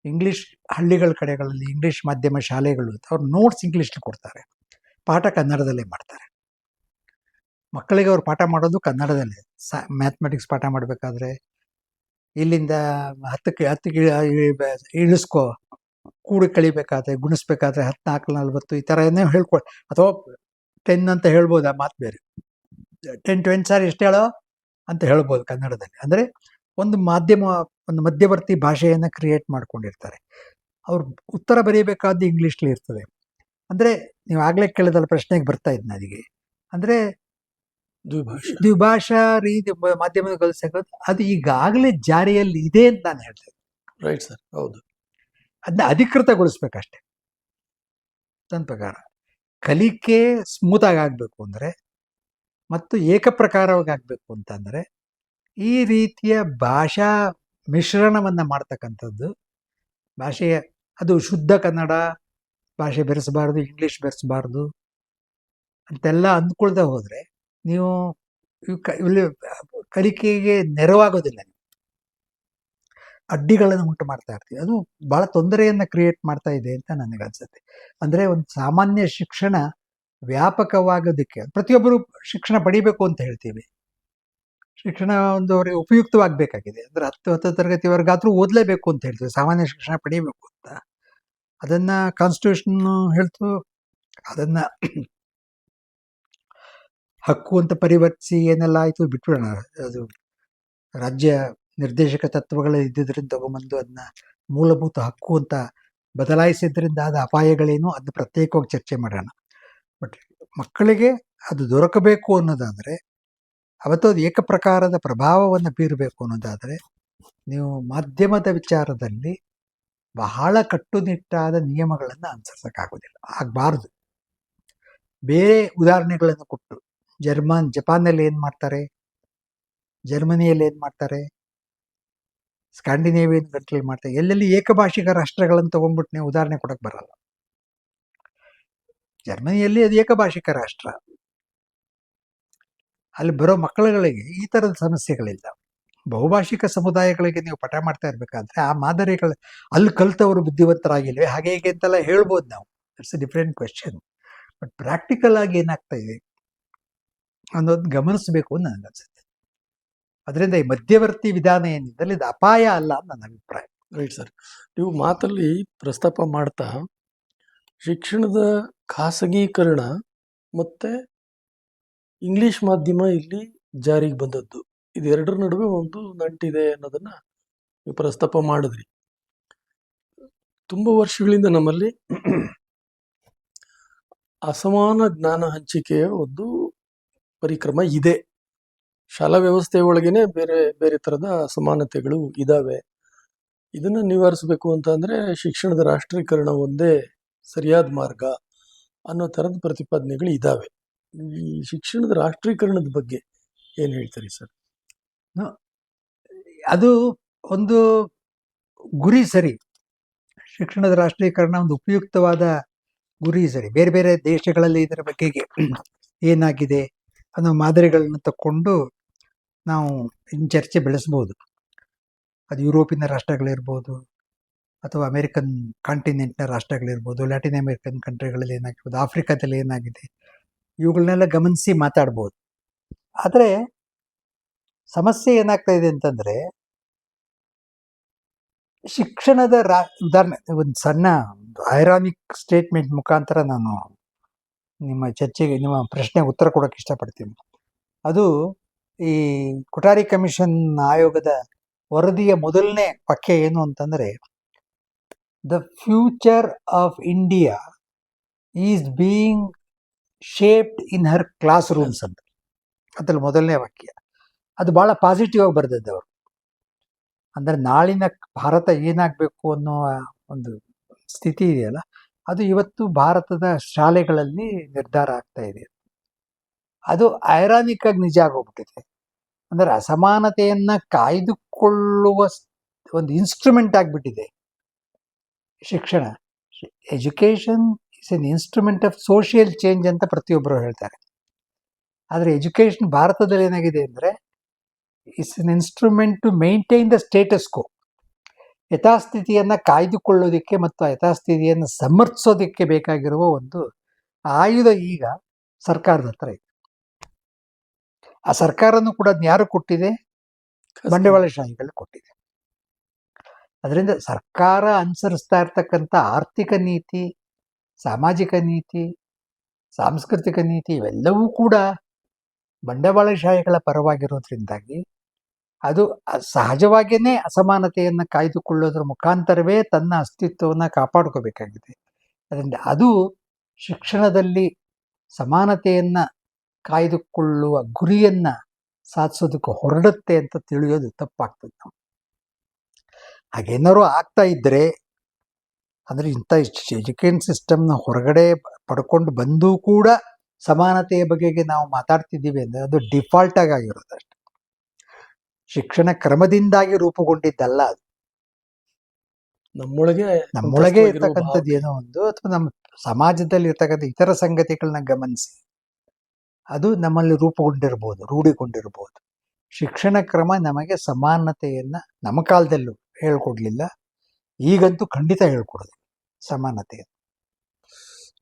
ಇಂಗ್ಲಿಷ್ ಹಳ್ಳಿಗಳ ಕಡೆಗಳಲ್ಲಿ ಇಂಗ್ಲಿಷ್ ಮಾಧ್ಯಮ ಶಾಲೆಗಳು ಅವ್ರು ನೋಟ್ಸ್ ಇಂಗ್ಲೀಷಲ್ಲಿ ಕೊಡ್ತಾರೆ. ಪಾಠ ಕನ್ನಡದಲ್ಲೇ ಮಾಡ್ತಾರೆ. ಮಕ್ಕಳಿಗೆ ಅವ್ರು ಪಾಠ ಮಾಡೋದು ಕನ್ನಡದಲ್ಲೇ. ಸಾ ಮ್ಯಾಥಮೆಟಿಕ್ಸ್ ಪಾಠ ಮಾಡಬೇಕಾದ್ರೆ ಇಲ್ಲಿಂದ ಹತ್ತಕ್ಕೆ ಹತ್ತು ಇಳಿಸ್ಕೊ ಕೂಡಿ ಕಳಿಬೇಕಾದ್ರೆ ಗುಣಿಸ್ಬೇಕಾದ್ರೆ ಹತ್ನಾಲ್ಕು ನಲ್ವತ್ತು ಈ ಥರ ಏನೇ ಹೇಳ್ಕೊ ಅಥವಾ ಟೆನ್ ಅಂತ ಹೇಳ್ಬೋದು ಆ ಮಾತು ಬೇರೆ. ಟೆನ್ ಟ್ವೆಂಟಿ ಸಾರಿ ಎಷ್ಟು ಹೇಳೋ ಅಂತ ಹೇಳ್ಬೋದು ಕನ್ನಡದಲ್ಲಿ. ಅಂದರೆ ಒಂದು ಮಾಧ್ಯಮ ಒಂದು ಮಧ್ಯವರ್ತಿ ಭಾಷೆಯನ್ನು ಕ್ರಿಯೇಟ್ ಮಾಡ್ಕೊಂಡಿರ್ತಾರೆ. ಅವ್ರು ಉತ್ತರ ಬರೀಬೇಕಾದ್ದು ಇಂಗ್ಲೀಷ್ಲಿ ಇರ್ತದೆ. ಅಂದರೆ ನೀವು ಆಗಲೇ ಕೇಳಿದಲ್ಲ ಪ್ರಶ್ನೆಗೆ ಬರ್ತಾ ಇದ್ದು ನನಗೆ. ಅಂದರೆ ದ್ವಿಭಾಷೆ. ದ್ವಿಭಾಷಾ ರೀತಿ ಮಾಧ್ಯಮದ ಕಲಿಸೋದು ಅದು ಈಗಾಗಲೇ ಜಾರಿಯಲ್ಲಿ ಇದೆ ಅಂತ ನಾನು ಹೇಳ್ತೇನೆ ರೈಟ್ ಸರ್ ಹೌದು. ಅದನ್ನ ಅಧಿಕೃತಗೊಳಿಸ್ಬೇಕಷ್ಟೆ. ನನ್ನ ಪ್ರಕಾರ. ಕಲಿಕೆ ಸ್ಮೂತ್ ಆಗಬೇಕು ಅಂದ್ರೆ ಮತ್ತು ಏಕಪ್ರಕಾರವಾಗಿ ಆಗಬೇಕು ಅಂತಂದ್ರೆ ಈ ರೀತಿಯ ಭಾಷಾ ಮಿಶ್ರಣವನ್ನು ಮಾಡ್ತಕ್ಕಂಥದ್ದು. ಭಾಷೆಯ ಅದು ಶುದ್ಧ ಕನ್ನಡ, ಭಾಷೆ ಬೆರೆಸಬಾರ್ದು, ಇಂಗ್ಲಿಷ್ ಬೆರೆಸಬಾರ್ದು ಅಂತೆಲ್ಲ ಅಂದ್ಕೊಳ್ತಾ ಹೋದ್ರೆ ನೀವು ಕಲಿಕೆಗೆ ನೆರವಾಗೋದಿಲ್ಲ ಅಡ್ಡಿಗಳನ್ನು ಉಂಟು ಮಾಡ್ತಾ ಇರ್ತೀವಿ. ಅದು ಬಹಳ ತೊಂದರೆಯನ್ನು ಕ್ರಿಯೇಟ್ ಮಾಡ್ತಾ ಇದೆ ಅಂತ ನನಗೆ ಅನ್ಸುತ್ತೆ. ಅಂದ್ರೆ ಒಂದು ಸಾಮಾನ್ಯ ಶಿಕ್ಷಣ ವ್ಯಾಪಕವಾಗೋದಕ್ಕೆ, ಪ್ರತಿಯೊಬ್ಬರು ಶಿಕ್ಷಣ ಪಡಿಬೇಕು ಅಂತ ಹೇಳ್ತೀವಿ. ಶಿಕ್ಷಣ ಒಂದು ಅವರಿಗೆ ಉಪಯುಕ್ತವಾಗಬೇಕಾಗಿದೆ. ಅಂದ್ರೆ ಹತ್ತು ಹತ್ತು ತರಗತಿವರೆಗಾದರೂ ಓದಲೇಬೇಕು ಅಂತ ಹೇಳ್ತೀವಿ. ಸಾಮಾನ್ಯ ಶಿಕ್ಷಣ ಪಡಿಬೇಕು ಅಂತ. ಅದನ್ನ ಕಾನ್ಸ್ಟಿಟ್ಯೂಷನ್ ಹೇಳ್ತು, ಅದನ್ನ ಹಕ್ಕು ಅಂತ ಪರಿವರ್ತಿಸಿ ಏನೆಲ್ಲ ಆಯಿತು ಬಿಟ್ಬಿಡೋಣ. ಅದು ರಾಜ್ಯ ನಿರ್ದೇಶಕ ತತ್ವಗಳು ಇದ್ದಿದ್ದರಿಂದ ತಗೊಂಬಂದು ಅದನ್ನ ಮೂಲಭೂತ ಹಕ್ಕು ಅಂತ ಬದಲಾಯಿಸಿದ್ರಿಂದ ಆದ ಅಪಾಯಗಳೇನು ಅದನ್ನ ಪ್ರತ್ಯೇಕವಾಗಿ ಚರ್ಚೆ ಮಾಡೋಣ. ಬಟ್ ಮಕ್ಕಳಿಗೆ ಅದು ದೊರಕಬೇಕು ಅನ್ನೋದಾದ್ರೆ, ಅವತ್ತು ಅದು ಏಕಪ್ರಕಾರದ ಪ್ರಭಾವವನ್ನು ಬೀರಬೇಕು ಅನ್ನೋದಾದ್ರೆ, ನೀವು ಮಾಧ್ಯಮದ ವಿಚಾರದಲ್ಲಿ ಬಹಳ ಕಟ್ಟುನಿಟ್ಟಾದ ನಿಯಮಗಳನ್ನು ಅನುಸರಿಸಕ್ಕಾಗೋದಿಲ್ಲ. ಆಗಬಾರ್ದು. ಬೇರೆ ಉದಾಹರಣೆಗಳನ್ನು ಕೊಟ್ಟು, ಜರ್ಮನ್, ಜಪಾನ್ನಲ್ಲಿ ಏನು ಮಾಡ್ತಾರೆ ಜರ್ಮನಿಯಲ್ಲಿ ಏನು ಮಾಡ್ತಾರೆ ಸ್ಕ್ಯಾಂಡಿನೇವಿಯನ್ ಕಂಟ್ರಿ ಮಾಡ್ತಾರೆ ಎಲ್ಲೆಲ್ಲಿ ಏಕಭಾಷಿಕ ರಾಷ್ಟ್ರಗಳನ್ನು ತಗೊಂಡ್ಬಿಟ್ಟು ನೀವು ಉದಾಹರಣೆ ಕೊಡಕ್ಕೆ ಬರಲ್ಲ. ಜರ್ಮನಿಯಲ್ಲಿ ಅದು ಏಕಭಾಷಿಕ ರಾಷ್ಟ್ರ. ಅಲ್ಲಿ ಬರೋ ಮಕ್ಕಳುಗಳಿಗೆ ಈ ತರದ ಸಮಸ್ಯೆಗಳಿಲ್ಲ. ಬಹುಭಾಷಿಕ ಸಮುದಾಯಗಳಿಗೆ ನೀವು ಪಠ ಮಾಡ್ತಾ ಇರಬೇಕಾದ್ರೆ ಆ ಮಾದರಿಗಳು, ಅಲ್ಲಿ ಕಲ್ತವರು ಬುದ್ಧಿವಂತರಾಗಿಲ್ವೇ? ಹಾಗೆ ಹೀಗೆ ಅಂತೆಲ್ಲ ಹೇಳ್ಬೋದು ನಾವು. It's a different question but practical ಆಗಿ ಏನಾಗ್ತಾ ಇದೆ? ಅನ್ನೋದು ಗಮನಿಸಬೇಕು ಅಂತ ನನಗನ್ಸುತ್ತೆ ಅದರಿಂದ ಈ ಮಧ್ಯವರ್ತಿ ವಿಧಾನ ಏನಿದ್ದಲ್ಲಿ ಇದು ಅಪಾಯ ಅಲ್ಲ ಅಂತ ನನ್ನ ಅಭಿಪ್ರಾಯ. Right sir. ನೀವು ಮಾತಲ್ಲಿ ಪ್ರಸ್ತಾಪ ಮಾಡ್ತಾ, ಶಿಕ್ಷಣದ ಖಾಸಗೀಕರಣ ಮತ್ತೆ ಇಂಗ್ಲಿಷ್ ಮಾಧ್ಯಮ ಇಲ್ಲಿ ಜಾರಿಗೆ ಬಂದದ್ದು. ಇದೆರಡರ ನಡುವೆ ಒಂದು ನಂಟಿದೆ ಅನ್ನೋದನ್ನ ನೀವು ಪ್ರಸ್ತಾಪ ಮಾಡಿದ್ರಿ. ತುಂಬ ವರ್ಷಗಳಿಂದ ನಮ್ಮಲ್ಲಿ ಅಸಮಾನ ಜ್ಞಾನ ಹಂಚಿಕೆಯ ಒಂದು ಪರಿಕ್ರಮ ಇದೆ. ಶಾಲಾ ವ್ಯವಸ್ಥೆ ಒಳಗೇನೆ ಬೇರೆ ಬೇರೆ ಥರದ ಅಸಮಾನತೆಗಳು ಇದಾವೆ. ಇದನ್ನು ನಿವಾರಿಸಬೇಕು ಅಂತ ಅಂದ್ರೆ ಶಿಕ್ಷಣದ ರಾಷ್ಟ್ರೀಕರಣ ಒಂದೇ ಸರಿಯಾದ ಮಾರ್ಗ ಅನ್ನೋ ಥರದ ಪ್ರತಿಪಾದನೆಗಳು ಇದಾವೆ. ಈ ಶಿಕ್ಷಣದ ರಾಷ್ಟ್ರೀಕರಣದ ಬಗ್ಗೆ ಏನು ಹೇಳ್ತೀರಿ ಸರ್? ಅದು ಒಂದು ಗುರಿ ಸರಿ. ಶಿಕ್ಷಣದ ರಾಷ್ಟ್ರೀಕರಣ ಒಂದು ಉಪಯುಕ್ತವಾದ ಗುರಿ ಸರಿ. ಬೇರೆ ಬೇರೆ ದೇಶಗಳಲ್ಲಿ ಇದರ ಬಗ್ಗೆ ಏನಾಗಿದೆ ಅನ್ನೋ ಮಾದರಿಗಳನ್ನು ತಕ್ಕೊಂಡು ನಾವು ಚರ್ಚೆ ಬೆಳೆಸ್ಬೋದು. ಅದು ಯುರೋಪಿನ ರಾಷ್ಟ್ರಗಳಿರ್ಬೋದು, ಅಥವಾ ಅಮೇರಿಕನ್ ಕಾಂಟಿನೆಂಟ್ನ ರಾಷ್ಟ್ರಗಳಿರ್ಬೋದು, ಲ್ಯಾಟಿನ್ ಅಮೇರಿಕನ್ ಕಂಟ್ರಿಗಳಲ್ಲಿ ಏನಾಗಿರ್ಬೋದು ಆಫ್ರಿಕಾದಲ್ಲಿ ಏನಾಗಿದೆ ಇವುಗಳನ್ನೆಲ್ಲ ಗಮನಿಸಿ ಮಾತಾಡ್ಬೋದು. ಆದರೆ ಸಮಸ್ಯೆ ಏನಾಗ್ತಾ ಇದೆ ಅಂತಂದರೆ, ಶಿಕ್ಷಣದ ರಾ, ಉದಾಹರಣೆ, ಒಂದು ಸಣ್ಣ ಐರಾನಿಕ್ ಸ್ಟೇಟ್ಮೆಂಟ್ ಮುಖಾಂತರ ನಾನು ನಿಮ್ಮ ಚರ್ಚೆಗೆ, ನಿಮ್ಮ ಪ್ರಶ್ನೆಗೆ ಉತ್ತರ ಕೊಡೋಕೆ ಇಷ್ಟಪಡ್ತೀನಿ. ಅದು ಈ ಕೊಠಾರಿ ಕಮಿಷನ್ ಆಯೋಗದ ವರದಿಯ ಮೊದಲನೇ ಪಕ್ಯ ಏನು ಅಂತಂದರೆ, the future of India is being shaped in her classrooms ಅಂತ. ಅದ್ರಲ್ಲಿ ಮೊದಲನೇ ವಾಕ್ಯ. ಅದು ಭಾಳ ಪಾಸಿಟಿವ್ ಆಗಿ ಬರೆದದ್ದು ಅವರು. ಅಂದರೆ ನಾಳಿನ ಭಾರತ ಏನಾಗಬೇಕು ಅನ್ನೋ ಒಂದು ಸ್ಥಿತಿ ಇದೆಯಲ್ಲ, ಅದು ಇವತ್ತು ಭಾರತದ ಶಾಲೆಗಳಲ್ಲಿ ನಿರ್ಧಾರ ಆಗ್ತಾ ಇದೆ. ಅದು ಐರಾನಿಕ್ ಆಗಿ ನಿಜ ಆಗೋಗ್ಬಿಟ್ಟಿದೆ. ಅಂದರೆ ಅಸಮಾನತೆಯನ್ನ ಕಾಯ್ದುಕೊಳ್ಳುವ ಒಂದು ಇನ್ಸ್ಟ್ರೂಮೆಂಟ್ ಆಗಿಬಿಟ್ಟಿದೆ. ಶಿಕ್ಷಣ. Education is an instrument of social change ಅಂತ ಪ್ರತಿಯೊಬ್ಬರು ಹೇಳ್ತಾರೆ. ಆದರೆ ಎಜುಕೇಶನ್ ಭಾರತದಲ್ಲಿ ಏನಾಗಿದೆ ಅಂದರೆ is an instrument to maintain the status quo ಯಥಾಸ್ಥಿತಿಯನ್ನು ಕಾಯ್ದುಕೊಳ್ಳೋದಕ್ಕೆ ಮತ್ತು ಯಥಾಸ್ಥಿತಿಯನ್ನು ಸಮರ್ಥಿಸೋದಕ್ಕೆ ಬೇಕಾಗಿರುವ ಒಂದು ಆಯುಧ ಈಗ ಸರ್ಕಾರದ ಹತ್ರ ಇದೆ. ಆ ಸರ್ಕಾರನೂ ಕೂಡ ಅದನ್ನ ಯಾರು ಕೊಟ್ಟಿದೆ ಬಂಡವಾಳಶಾಹಿಗಳು ಕೊಟ್ಟಿದೆ. ಅದರಿಂದ ಸರ್ಕಾರ ಅನುಸರಿಸ್ತಾ ಇರ್ತಕ್ಕಂಥ ಆರ್ಥಿಕ ನೀತಿ ಸಾಮಾಜಿಕ ನೀತಿ ಸಾಂಸ್ಕೃತಿಕ ನೀತಿ ಇವೆಲ್ಲವೂ ಕೂಡ ಬಂಡವಾಳಶಾಹಿಗಳ ಪರವಾಗಿರೋದ್ರಿಂದಾಗಿ ಅದು ಸಹಜವಾಗಿಯೇ ಅಸಮಾನತೆಯನ್ನು ಕಾಯ್ದುಕೊಳ್ಳೋದ್ರ ಮುಖಾಂತರವೇ ತನ್ನ ಅಸ್ತಿತ್ವವನ್ನು ಕಾಪಾಡ್ಕೋಬೇಕಾಗಿದೆ. ಅದರಿಂದ ಅದು ಶಿಕ್ಷಣದಲ್ಲಿ ಸಮಾನತೆಯನ್ನು ಕಾಯ್ದುಕೊಳ್ಳುವ ಗುರಿಯನ್ನ ಸಾಧಿಸೋದಕ್ಕೆ ಹೊರಡುತ್ತೆ ಅಂತ ತಿಳಿಯೋದು ತಪ್ಪಾಗ್ತದೆ ನಾವು ಹಾಗೇನಾದ್ರು ಆಗ್ತಾ ಇದ್ದರೆ ಅಂದರೆ ಇಂಥ ಎಜುಕೇಷನ್ ಸಿಸ್ಟಮ್ನ ಹೊರಗಡೆ ಪಡ್ಕೊಂಡು ಬಂದೂ ಕೂಡ ಸಮಾನತೆಯ ಬಗೆಗೆ ನಾವು ಮಾತಾಡ್ತಿದ್ದೀವಿ ಅಂದರೆ ಅದು ಡಿಫಾಲ್ಟ್ ಆಗಿ ಆಗಿರೋದು ಅಷ್ಟೆ. ಶಿಕ್ಷಣ ಕ್ರಮದಿಂದಾಗಿ ರೂಪುಗೊಂಡಿದ್ದಲ್ಲ ಅದು. ನಮ್ಮೊಳಗೆ ನಮ್ಮೊಳಗೆ ಇರ್ತಕ್ಕಂಥದ್ದು ಏನೋ ಒಂದು ಅಥವಾ ನಮ್ಮ ಸಮಾಜದಲ್ಲಿ ಇರ್ತಕ್ಕಂಥ ಇತರ ಸಂಗತಿಗಳನ್ನ ಗಮನಿಸಿ. ಅದು ನಮ್ಮಲ್ಲಿ ರೂಪುಗೊಂಡಿರ್ಬೋದು, ರೂಢಿಗೊಂಡಿರ್ಬೋದು. ಶಿಕ್ಷಣ ಕ್ರಮ ನಮಗೆ ಸಮಾನತೆಯನ್ನ ನಮ್ಮ ಕಾಲದಲ್ಲೂ ಹೇಳ್ಕೊಡ್ಲಿಲ್ಲ. ಈಗಂತೂ ಖಂಡಿತ ಹೇಳ್ಕೊಡೋದು ಸಮಾನತೆ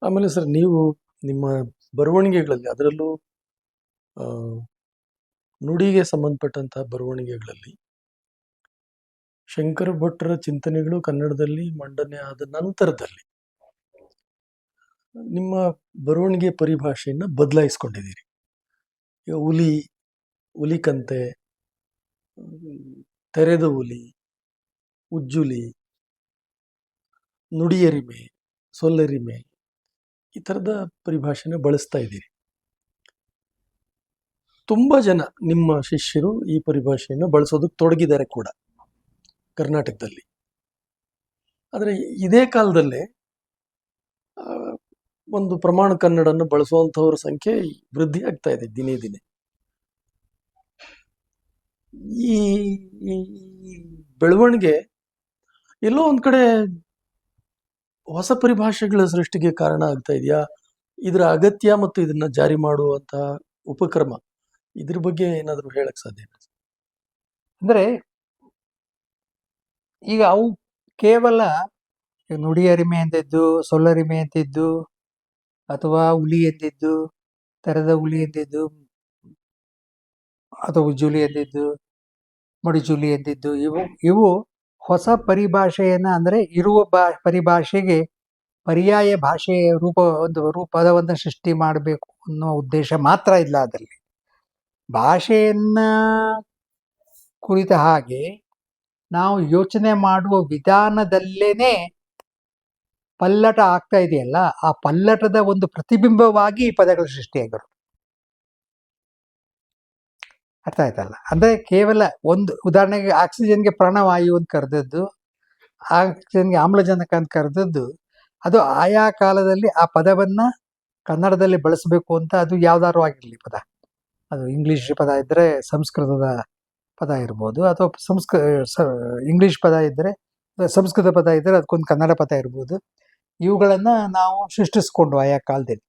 ಆಮೇಲೆ ಸರ್, ನೀವು ನಿಮ್ಮ ಬರವಣಿಗೆಗಳಲ್ಲಿ ಅದರಲ್ಲೂ ನುಡಿಗೆ ಸಂಬಂಧಪಟ್ಟಂತಹ ಬರವಣಿಗೆಗಳಲ್ಲಿ ಶಂಕರ ಭಟ್ರ ಚಿಂತನೆಗಳು ಕನ್ನಡದಲ್ಲಿ ಮಂಡನೆ ಆದ ನಂತರದಲ್ಲಿ ನಿಮ್ಮ ಬರವಣಿಗೆ ಪರಿಭಾಷೆಯನ್ನು ಬದಲಾಯಿಸ್ಕೊಂಡಿದ್ದೀರಿ. ಹುಲಿ, ಹುಲಿಕಂತೆ, ತೆರೆದ ಹುಲಿ, ಉಜ್ಜುಲಿ, ನುಡಿಯರಿಮೆ, ಸೊಲ್ಲರಿಮೆ ಈ ಥರದ ಪರಿಭಾಷೆನ ಬಳಸ್ತಾ ಇದ್ದೀರಿ. ತುಂಬ ಜನ ನಿಮ್ಮ ಶಿಷ್ಯರು ಈ ಪರಿಭಾಷೆಯನ್ನು ಬಳಸೋದಕ್ಕೆ ತೊಡಗಿದ್ದಾರೆ ಕೂಡ ಕರ್ನಾಟಕದಲ್ಲಿ. ಆದರೆ ಇದೇ ಕಾಲದಲ್ಲೇ ಒಂದು ಪ್ರಮಾಣ ಕನ್ನಡನ್ನು ಬಳಸುವಂಥವ್ರ ಸಂಖ್ಯೆ ವೃದ್ಧಿ ಆಗ್ತಾ ಇದೆ ದಿನೇ ದಿನೇ. ಈ ಬೆಳವಣಿಗೆ ಎಲ್ಲೋ ಒಂದ್ ಕಡೆ ಹೊಸ ಪರಿಭಾಷೆಗಳ ಸೃಷ್ಟಿಗೆ ಕಾರಣ ಆಗ್ತಾ ಇದೆಯಾ? ಇದರ ಅಗತ್ಯ ಮತ್ತು ಇದನ್ನ ಜಾರಿ ಮಾಡುವಂತ ಉಪಕ್ರಮ ಇದ್ರ ಬಗ್ಗೆ ಏನಾದರೂ ಹೇಳಕ್ ಸಾಧ್ಯ ಅಂದ್ರೆ ಈಗ ಅವು ಕೇವಲ ನುಡಿಯರಿಮೆ ಅಂತಿದ್ದು ಸೊಲ್ಲರಿಮೆ ಅಂತಿದ್ದು ಅಥವಾ ಹುಲಿ ಎಂದಿದ್ದು ತೆರೆದ ಹುಲಿ ಎಂದಿದ್ದು ಅಥವಾ ಉಜ್ಜುಲಿ ಎಂದಿದ್ದು ಮಡಿಜುಲಿ ಎಂದಿದ್ದು ಇವು ಇವು ಹೊಸ ಪರಿಭಾಷೆಯನ್ನ ಅಂದ್ರೆ ಇರುವ ಬಾ ಪರಿಭಾಷೆಗೆ ಪರ್ಯಾಯ ಭಾಷೆಯ ರೂಪ, ಒಂದು ರೂಪದವನ್ನು ಸೃಷ್ಟಿ ಮಾಡಬೇಕು ಅನ್ನೋ ಉದ್ದೇಶ ಮಾತ್ರ ಇಲ್ಲ ಅದರಲ್ಲಿ. ಭಾಷೆಯನ್ನ ಕುರಿತ ಹಾಗೆ ನಾವು ಯೋಚನೆ ಮಾಡುವ ವಿಧಾನದಲ್ಲೇನೆ ಪಲ್ಲಟ ಆಗ್ತಾ ಇದೆಯಲ್ಲ, ಆ ಪಲ್ಲಟದ ಒಂದು ಪ್ರತಿಬಿಂಬವಾಗಿ ಈ ಪದಗಳು ಸೃಷ್ಟಿಯಾಗಿರೋದು ಅರ್ಥ ಆಯ್ತಲ್ಲ? ಅಂದರೆ ಕೇವಲ ಒಂದು, ಉದಾಹರಣೆಗೆ ಆಕ್ಸಿಜನ್ಗೆ ಪ್ರಾಣವಾಯು ಅಂತ ಕರೆದದ್ದು, ಆಕ್ಸಿಜನ್ಗೆ ಆಮ್ಲಜನಕ ಅಂತ ಕರೆದದ್ದು, ಅದು ಆಯಾ ಕಾಲದಲ್ಲಿ ಆ ಪದವನ್ನ ಕನ್ನಡದಲ್ಲಿ ಬಳಸಬೇಕು ಅಂತ ಅದು ಯಾವ್ದಾದ್ರು ಆಗಿರಲಿ ಪದ. ಅದು ಇಂಗ್ಲಿಷ್ ಪದ ಇದ್ದರೆ ಸಂಸ್ಕೃತದ ಪದ ಇರ್ಬೋದು, ಅಥವಾ ಸಂಸ್ಕೃ ಇಂಗ್ಲಿಷ್ ಪದ ಇದ್ದರೆ ಸಂಸ್ಕೃತ ಪದ ಇದ್ದರೆ ಅದಕ್ಕೊಂದು ಕನ್ನಡ ಪದ ಇರ್ಬೋದು. ಇವುಗಳನ್ನು ನಾವು ಸೃಷ್ಟಿಸ್ಕೊಂಡು ಆಯಾ ಕಾಲದಲ್ಲಿ.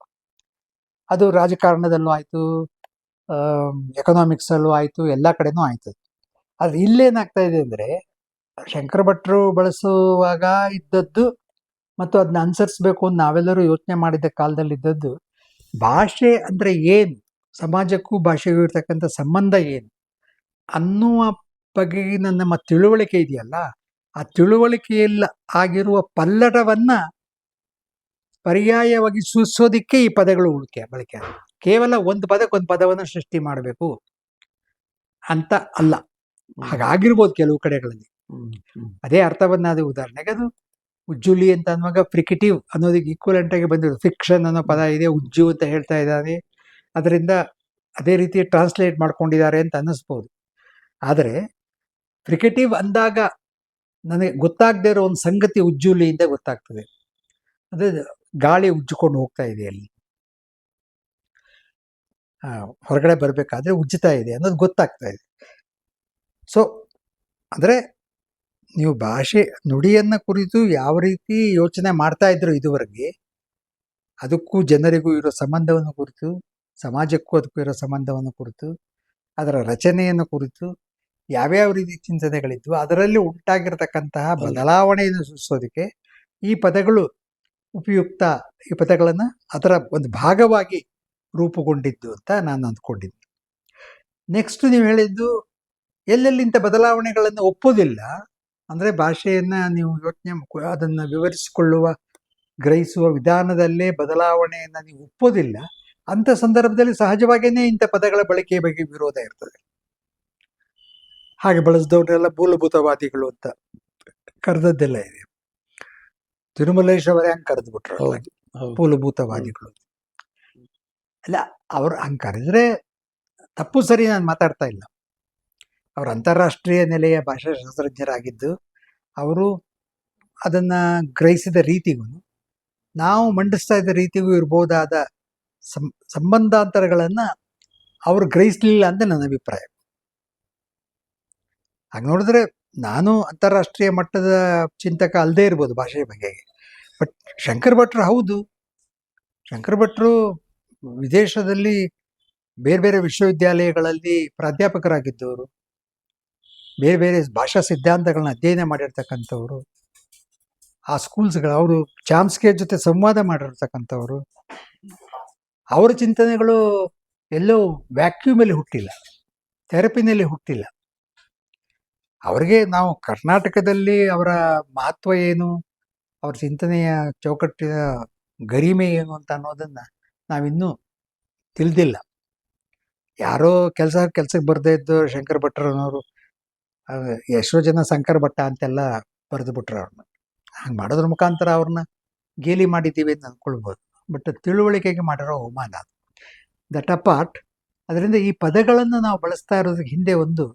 ಅದು ರಾಜಕಾರಣದಲ್ಲೂ ಆಯಿತು ಎಕನಾಮಿಕ್ಸಲ್ಲೂ ಆಯಿತು, ಎಲ್ಲ ಕಡೆನೂ ಆಯಿತು. ಆದರೆ ಇಲ್ಲೇನಾಗ್ತಾ ಇದೆ ಅಂದರೆ, ಶಂಕರ ಭಟ್ರು ಬಳಸುವಾಗ ಇದ್ದದ್ದು ಮತ್ತು ಅದನ್ನ ಅನುಸರಿಸ್ಬೇಕು ಅಂತ ನಾವೆಲ್ಲರೂ ಯೋಚನೆ ಮಾಡಿದ್ದ ಕಾಲದಲ್ಲಿ ಇದ್ದದ್ದು, ಭಾಷೆ ಅಂದರೆ ಏನು? ಸಮಾಜಕ್ಕೂ ಭಾಷೆಗೂ ಇರ್ತಕ್ಕಂಥ ಸಂಬಂಧ ಏನು? ಅನ್ನುವ ಬಗೆಗಿನ ನಮ್ಮ ತಿಳುವಳಿಕೆ ಇದೆಯಲ್ಲ, ಆ ತಿಳುವಳಿಕೆಯಿಲ್ಲ ಆಗಿರುವ ಪಲ್ಲಟವನ್ನ ಪರ್ಯಾಯವಾಗಿ ಸೂಚಿಸೋದಿಕ್ಕೆ ಈ ಪದಗಳು ಉಳಿಕೆ ಬಳಕೆ ಕೇವಲ ಒಂದು ಪದಕ್ಕೆ ಒಂದು ಪದವನ್ನು ಸೃಷ್ಟಿ ಮಾಡಬೇಕು ಅಂತ ಅಲ್ಲ. ಹಾಗಾಗಿರ್ಬೋದು ಕೆಲವು ಕಡೆಗಳಲ್ಲಿ. ಅದೇ ಅರ್ಥವನ್ನ ಅದು ಉದಾಹರಣೆಗೆ ಅದು ಉಜ್ಜುಲಿ ಅಂತ ಅನ್ನುವಾಗ ಫ್ರಿಕಿಟಿವ್ ಅನ್ನೋದಕ್ಕೆ ಈಕ್ವಲೆಂಟ್ ಆಗಿ ಬಂದಿರೋದು. ಫಿಕ್ಷನ್ ಅನ್ನೋ ಪದ ಇದೆ ಉಜ್ಜು ಅಂತ ಹೇಳ್ತಾ ಇದ್ದಾರೆ. ಅದರಿಂದ ಅದೇ ರೀತಿ ಟ್ರಾನ್ಸ್ಲೇಟ್ ಮಾಡ್ಕೊಂಡಿದ್ದಾರೆ ಅಂತ ಅನ್ನಿಸ್ಬೋದು. ಆದರೆ ಫ್ರಿಕೆಟಿವ್ ಅಂದಾಗ ನನಗೆ ಗೊತ್ತಾಗದೇ ಇರೋ ಒಂದು ಸಂಗತಿ ಉಜ್ಜುಲಿಯಿಂದ ಗೊತ್ತಾಗ್ತದೆ. ಅದೇ ಗಾಳಿ ಉಜ್ಜಿಕೊಂಡು ಹೋಗ್ತಾ ಇದೆ ಅಲ್ಲಿ. ಹೊರಗಡೆ ಬರಬೇಕಾದ್ರೆ ಉಜ್ಜುತ್ತಾ ಇದೆ ಅನ್ನೋದು ಗೊತ್ತಾಗ್ತಾ ಇದೆ. ಸೊ ಅಂದರೆ ನೀವು ಭಾಷೆ ನುಡಿಯನ್ನ ಕುರಿತು ಯಾವ ರೀತಿ ಯೋಚನೆ ಮಾಡ್ತಾ ಇದ್ರು ಇದುವರೆಗೆ ಅದಕ್ಕೂ ಜನರಿಗೂ ಇರೋ ಸಂಬಂಧವನ್ನು ಕುರಿತು ಸಮಾಜಕ್ಕೂ ಅದಕ್ಕೂ ಇರೋ ಸಂಬಂಧವನ್ನು ಕುರಿತು ಅದರ ರಚನೆಯನ್ನು ಕುರಿತು ಯಾವ್ಯಾವ ರೀತಿ ಚಿಂತನೆಗಳಿದ್ವು ಅದರಲ್ಲಿ ಉಂಟಾಗಿರ್ತಕ್ಕಂತಹ ಬದಲಾವಣೆಯನ್ನು ಸೂಚಿಸೋದಕ್ಕೆ ಈ ಪದಗಳು ಉಪಯುಕ್ತ ಈ ಪದಗಳನ್ನು ಅದರ ಒಂದು ಭಾಗವಾಗಿ ರೂಪುಗೊಂಡಿದ್ದು ಅಂತ ನಾನು ಅಂದ್ಕೊಂಡಿದ್ದೆ. ನೆಕ್ಸ್ಟ್ ನೀವು ಹೇಳಿದ್ದು ಎಲ್ಲೆಲ್ಲಿ ಇಂಥ ಬದಲಾವಣೆಗಳನ್ನು ಒಪ್ಪೋದಿಲ್ಲ ಅಂದರೆ ಭಾಷೆಯನ್ನ ನೀವು ಯೋಚನೆ ಅದನ್ನು ವಿವರಿಸಿಕೊಳ್ಳುವ, ಗ್ರಹಿಸುವ ವಿಧಾನದಲ್ಲೇ ಬದಲಾವಣೆಯನ್ನು ನೀವು ಒಪ್ಪೋದಿಲ್ಲ ಅಂತ ಸಂದರ್ಭದಲ್ಲಿ ಸಹಜವಾಗಿಯೇ ಇಂಥ ಪದಗಳ ಬಳಕೆಯ ಬಗ್ಗೆ ವಿರೋಧ ಇರ್ತದೆ. ಹಾಗೆ ಬಳಸಿದವರೆಲ್ಲ ಮೂಲಭೂತವಾದಿಗಳು ಅಂತ ಕರೆದದ್ದೆಲ್ಲ ಇದೆ. ತಿರುಮಲೇಶ್ ಅವರೇ ಹಂಗೆ ಕರೆದು ಬಿಟ್ರು ಮೂಲಭೂತವಾದಿಗಳು. ಅಲ್ಲ ಅವ್ರು ಹಂಗೆ ಕರೆದ್ರೆ ತಪ್ಪು ಸರಿ ನಾನು ಮಾತಾಡ್ತಾ ಇಲ್ಲ. ಅವರು ಅಂತಾರಾಷ್ಟ್ರೀಯ ನೆಲೆಯ ಭಾಷಾಶಾಸ್ತ್ರಜ್ಞರಾಗಿದ್ದು ಅವರು ಅದನ್ನ ಗ್ರಹಿಸಿದ ರೀತಿಗೂ ನಾವು ಮಂಡಿಸ್ತಾ ಇದ್ದ ರೀತಿಗೂ ಇರ್ಬೋದಾದ ಸಂ ಸಂಬಂಧಾಂತರಗಳನ್ನ ಅವರು ಗ್ರಹಿಸಲಿಲ್ಲ ಅಂತ ನನ್ನ ಅಭಿಪ್ರಾಯ. ಹಾಗೆ ನೋಡಿದ್ರೆ ನಾನು ಅಂತಾರಾಷ್ಟ್ರೀಯ ಮಟ್ಟದ ಚಿಂತಕ ಅಲ್ಲದೆ ಇರ್ಬೋದು ಭಾಷೆಯ ಬಗ್ಗೆ. ಬಟ್ ಶಂಕರ್ ಭಟ್ರು ಹೌದು. ಶಂಕರ್ ಭಟ್ರು ವಿದೇಶದಲ್ಲಿ ಬೇರೆ ಬೇರೆ ವಿಶ್ವವಿದ್ಯಾಲಯಗಳಲ್ಲಿ ಪ್ರಾಧ್ಯಾಪಕರಾಗಿದ್ದವರು. ಬೇರೆ ಬೇರೆ ಭಾಷಾ ಸಿದ್ಧಾಂತಗಳನ್ನ ಅಧ್ಯಯನ ಮಾಡಿರ್ತಕ್ಕಂಥವ್ರು. ಆ ಸ್ಕೂಲ್ಸ್ಗಳು ಅವರು ಚಾಮ್ಸ್ಕೆ ಜೊತೆ ಸಂವಾದ ಮಾಡಿರ್ತಕ್ಕಂಥವ್ರು. ಅವರ ಚಿಂತನೆಗಳು ಎಲ್ಲೋ ವ್ಯಾಕ್ಯೂಮಲ್ಲಿ ಹುಟ್ಟಿಲ್ಲ. ಥೆರಪಿನಲ್ಲಿ ಹುಟ್ಟಿಲ್ಲ. ಅವರಿಗೆ ನಾವು ಕರ್ನಾಟಕದಲ್ಲಿ ಅವರ ಮಹತ್ವ ಏನು? ಅವ್ರ ಚಿಂತನೆಯ ಚೌಕಟ್ಟಿನ ಗರಿಮೆ ಏನು ಅಂತ ಅನ್ನೋದನ್ನ ನಾವಿನ್ನೂ ತಿಳಿದಿಲ್ಲ. ಯಾರೋ ಕೆಲಸ ಕೆಲ್ಸಕ್ಕೆ ಬರ್ದೇ ಇದ್ದು ಶಂಕರ್ ಭಟ್ರನವರು ಎಷ್ಟೋ ಜನ ಶಂಕರ್ ಭಟ್ಟ ಅಂತೆಲ್ಲ ಬರೆದು ಬಿಟ್ರು ಅವ್ರನ್ನ. ಹಂಗೆ ಮಾಡೋದ್ರ ಮುಖಾಂತರ ಅವ್ರನ್ನ ಗೇಲಿ ಮಾಡಿದ್ದೀವಿ ಅಂತ ಅಂದ್ಕೊಳ್ಬೋದು ಬಟ್ ತಿಳುವಳಿಕೆಗೆ ಮಾಡಿರೋ ಅವಮಾನ ಅದು. ದಟ್ ಅಪಾರ್ಟ್ ಅದರಿಂದ ಈ ಪದಗಳನ್ನು ನಾವು ಬಳಸ್ತಾ ಇರೋದಕ್ಕೆ ಹಿಂದೆ ಒಂದು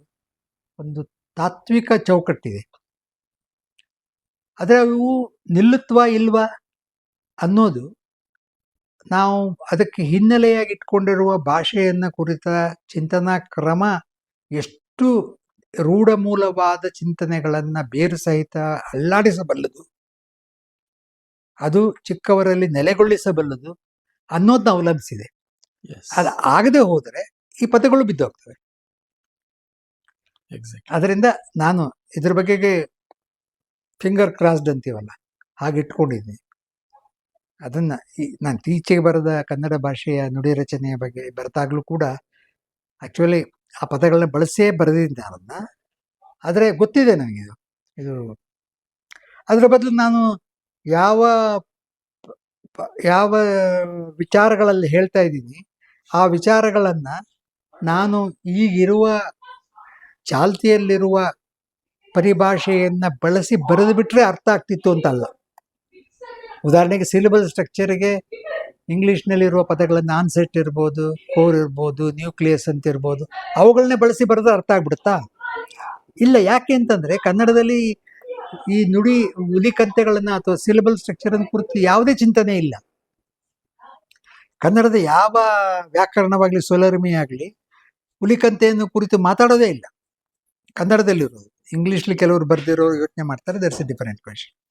ಒಂದು ತಾತ್ವಿಕ ಚೌಕಟ್ಟಿದೆ. ಆದರೆ ಅವು ನಿಲ್ಲುತ್ತವಾ ಇಲ್ವಾ ಅನ್ನೋದು ನಾವು ಅದಕ್ಕೆ ಹಿನ್ನೆಲೆಯಾಗಿ ಇಟ್ಕೊಂಡಿರುವ ಭಾಷೆಯನ್ನ ಕುರಿತ ಚಿಂತನಾ ಕ್ರಮ ಎಷ್ಟು ರೂಢಮೂಲವಾದ ಚಿಂತನೆಗಳನ್ನು ಬೇರು ಸಹಿತ ಅಲ್ಲಾಡಿಸಬಲ್ಲದು. ಅದು ಚಿಕ್ಕವರಲ್ಲಿ ನೆಲೆಗೊಳಿಸಬಲ್ಲದು ಅನ್ನೋದನ್ನ ಅವಲಂಬಿಸಿದೆ. ಅದು ಆಗದೆ ಹೋದರೆ ಈ ಪದಗಳು ಬಿದ್ದೋಗ್ತವೆ. ಅದರಿಂದ ನಾನು ಇದ್ರ ಬಗ್ಗೆ ಫಿಂಗರ್ ಕ್ರಾಸ್ಡ್ ಅಂತೀವಲ್ಲ, ಹಾಗೆ ಇಟ್ಕೊಂಡಿದ್ದೀನಿ ಅದನ್ನ ಈ- ನಾನು ತೀಚೆಗೆ ಬರೆದ ಕನ್ನಡ ಭಾಷೆಯ ನುಡಿ ರಚನೆಯ ಬಗ್ಗೆ ಬರೆದಾಗಲೂ ಕೂಡ ಆಕ್ಚುಲಿ ಆ ಪದಗಳನ್ನ ಬಳಸೇ ಬರೆದಿದ್ದೆ ಅದನ್ನ. ಆದರೆ ಗೊತ್ತಿದೆ ನನಗೆ ಇದು. ಅದರ ಬದಲು ನಾನು ಯಾವ ಯಾವ ವಿಚಾರಗಳಲ್ಲಿ ಹೇಳ್ತಾ ಇದ್ದೀನಿ, ಆ ವಿಚಾರಗಳನ್ನು ನಾನು ಈಗಿರುವ ಚಾಲ್ತಿಯಲ್ಲಿರುವ ಪರಿಭಾಷೆಯನ್ನು ಬಳಸಿ ಬರೆದು ಬಿಟ್ಟರೆ ಅರ್ಥ ಆಗ್ತಿತ್ತು ಅಂತ ಅಲ್ಲ ಉದಾಹರಣೆಗೆ ಸಿಲೆಬಲ್ ಸ್ಟ್ರಕ್ಚರ್ಗೆ ಇಂಗ್ಲಿಷ್ನಲ್ಲಿರುವ ಪದಗಳನ್ನು ಆನ್ಸೆಟ್ ಇರ್ಬೋದು ಕೋರ್ ಇರ್ಬೋದು ನ್ಯೂಕ್ಲಿಯಸ್ ಅಂತ ಇರ್ಬೋದು ಅವುಗಳನ್ನೇ ಬಳಸಿ ಬರೆದ್ರೆ ಅರ್ಥ ಆಗ್ಬಿಡುತ್ತಾ? ಇಲ್ಲ, ಯಾಕೆ ಅಂತಂದ್ರೆ ಕನ್ನಡದಲ್ಲಿ ಈ ನುಡಿ, ಉಲಿಕಂತೆಗಳನ್ನ ಅಥವಾ ಸಿಲೆಬಲ್ ಸ್ಟ್ರಕ್ಚರ್ ಅನ್ನು ಕುರಿತು ಯಾವುದೇ ಚಿಂತನೆ ಇಲ್ಲ. ಕನ್ನಡದ ಯಾವ ವ್ಯಾಕರಣವಾಗಲಿ, ಸೊಲರ್ಮಿ ಆಗಲಿ ಹುಲಿಕಂತೆಯನ್ನು ಕುರಿತು ಮಾತಾಡೋದೇ ಇಲ್ಲ. ಕನ್ನಡದಲ್ಲಿರೋದು. ಇಂಗ್ಲೀಷ್ಲಿ ಕೆಲವರು ಬರ್ದಿರೋ ಯೋಚನೆ ಮಾಡ್ತಾರೆ ದಟ್ಸ್ ಎ ಡಿಫರೆಂಟ್ ಕ್ವೆಶನ್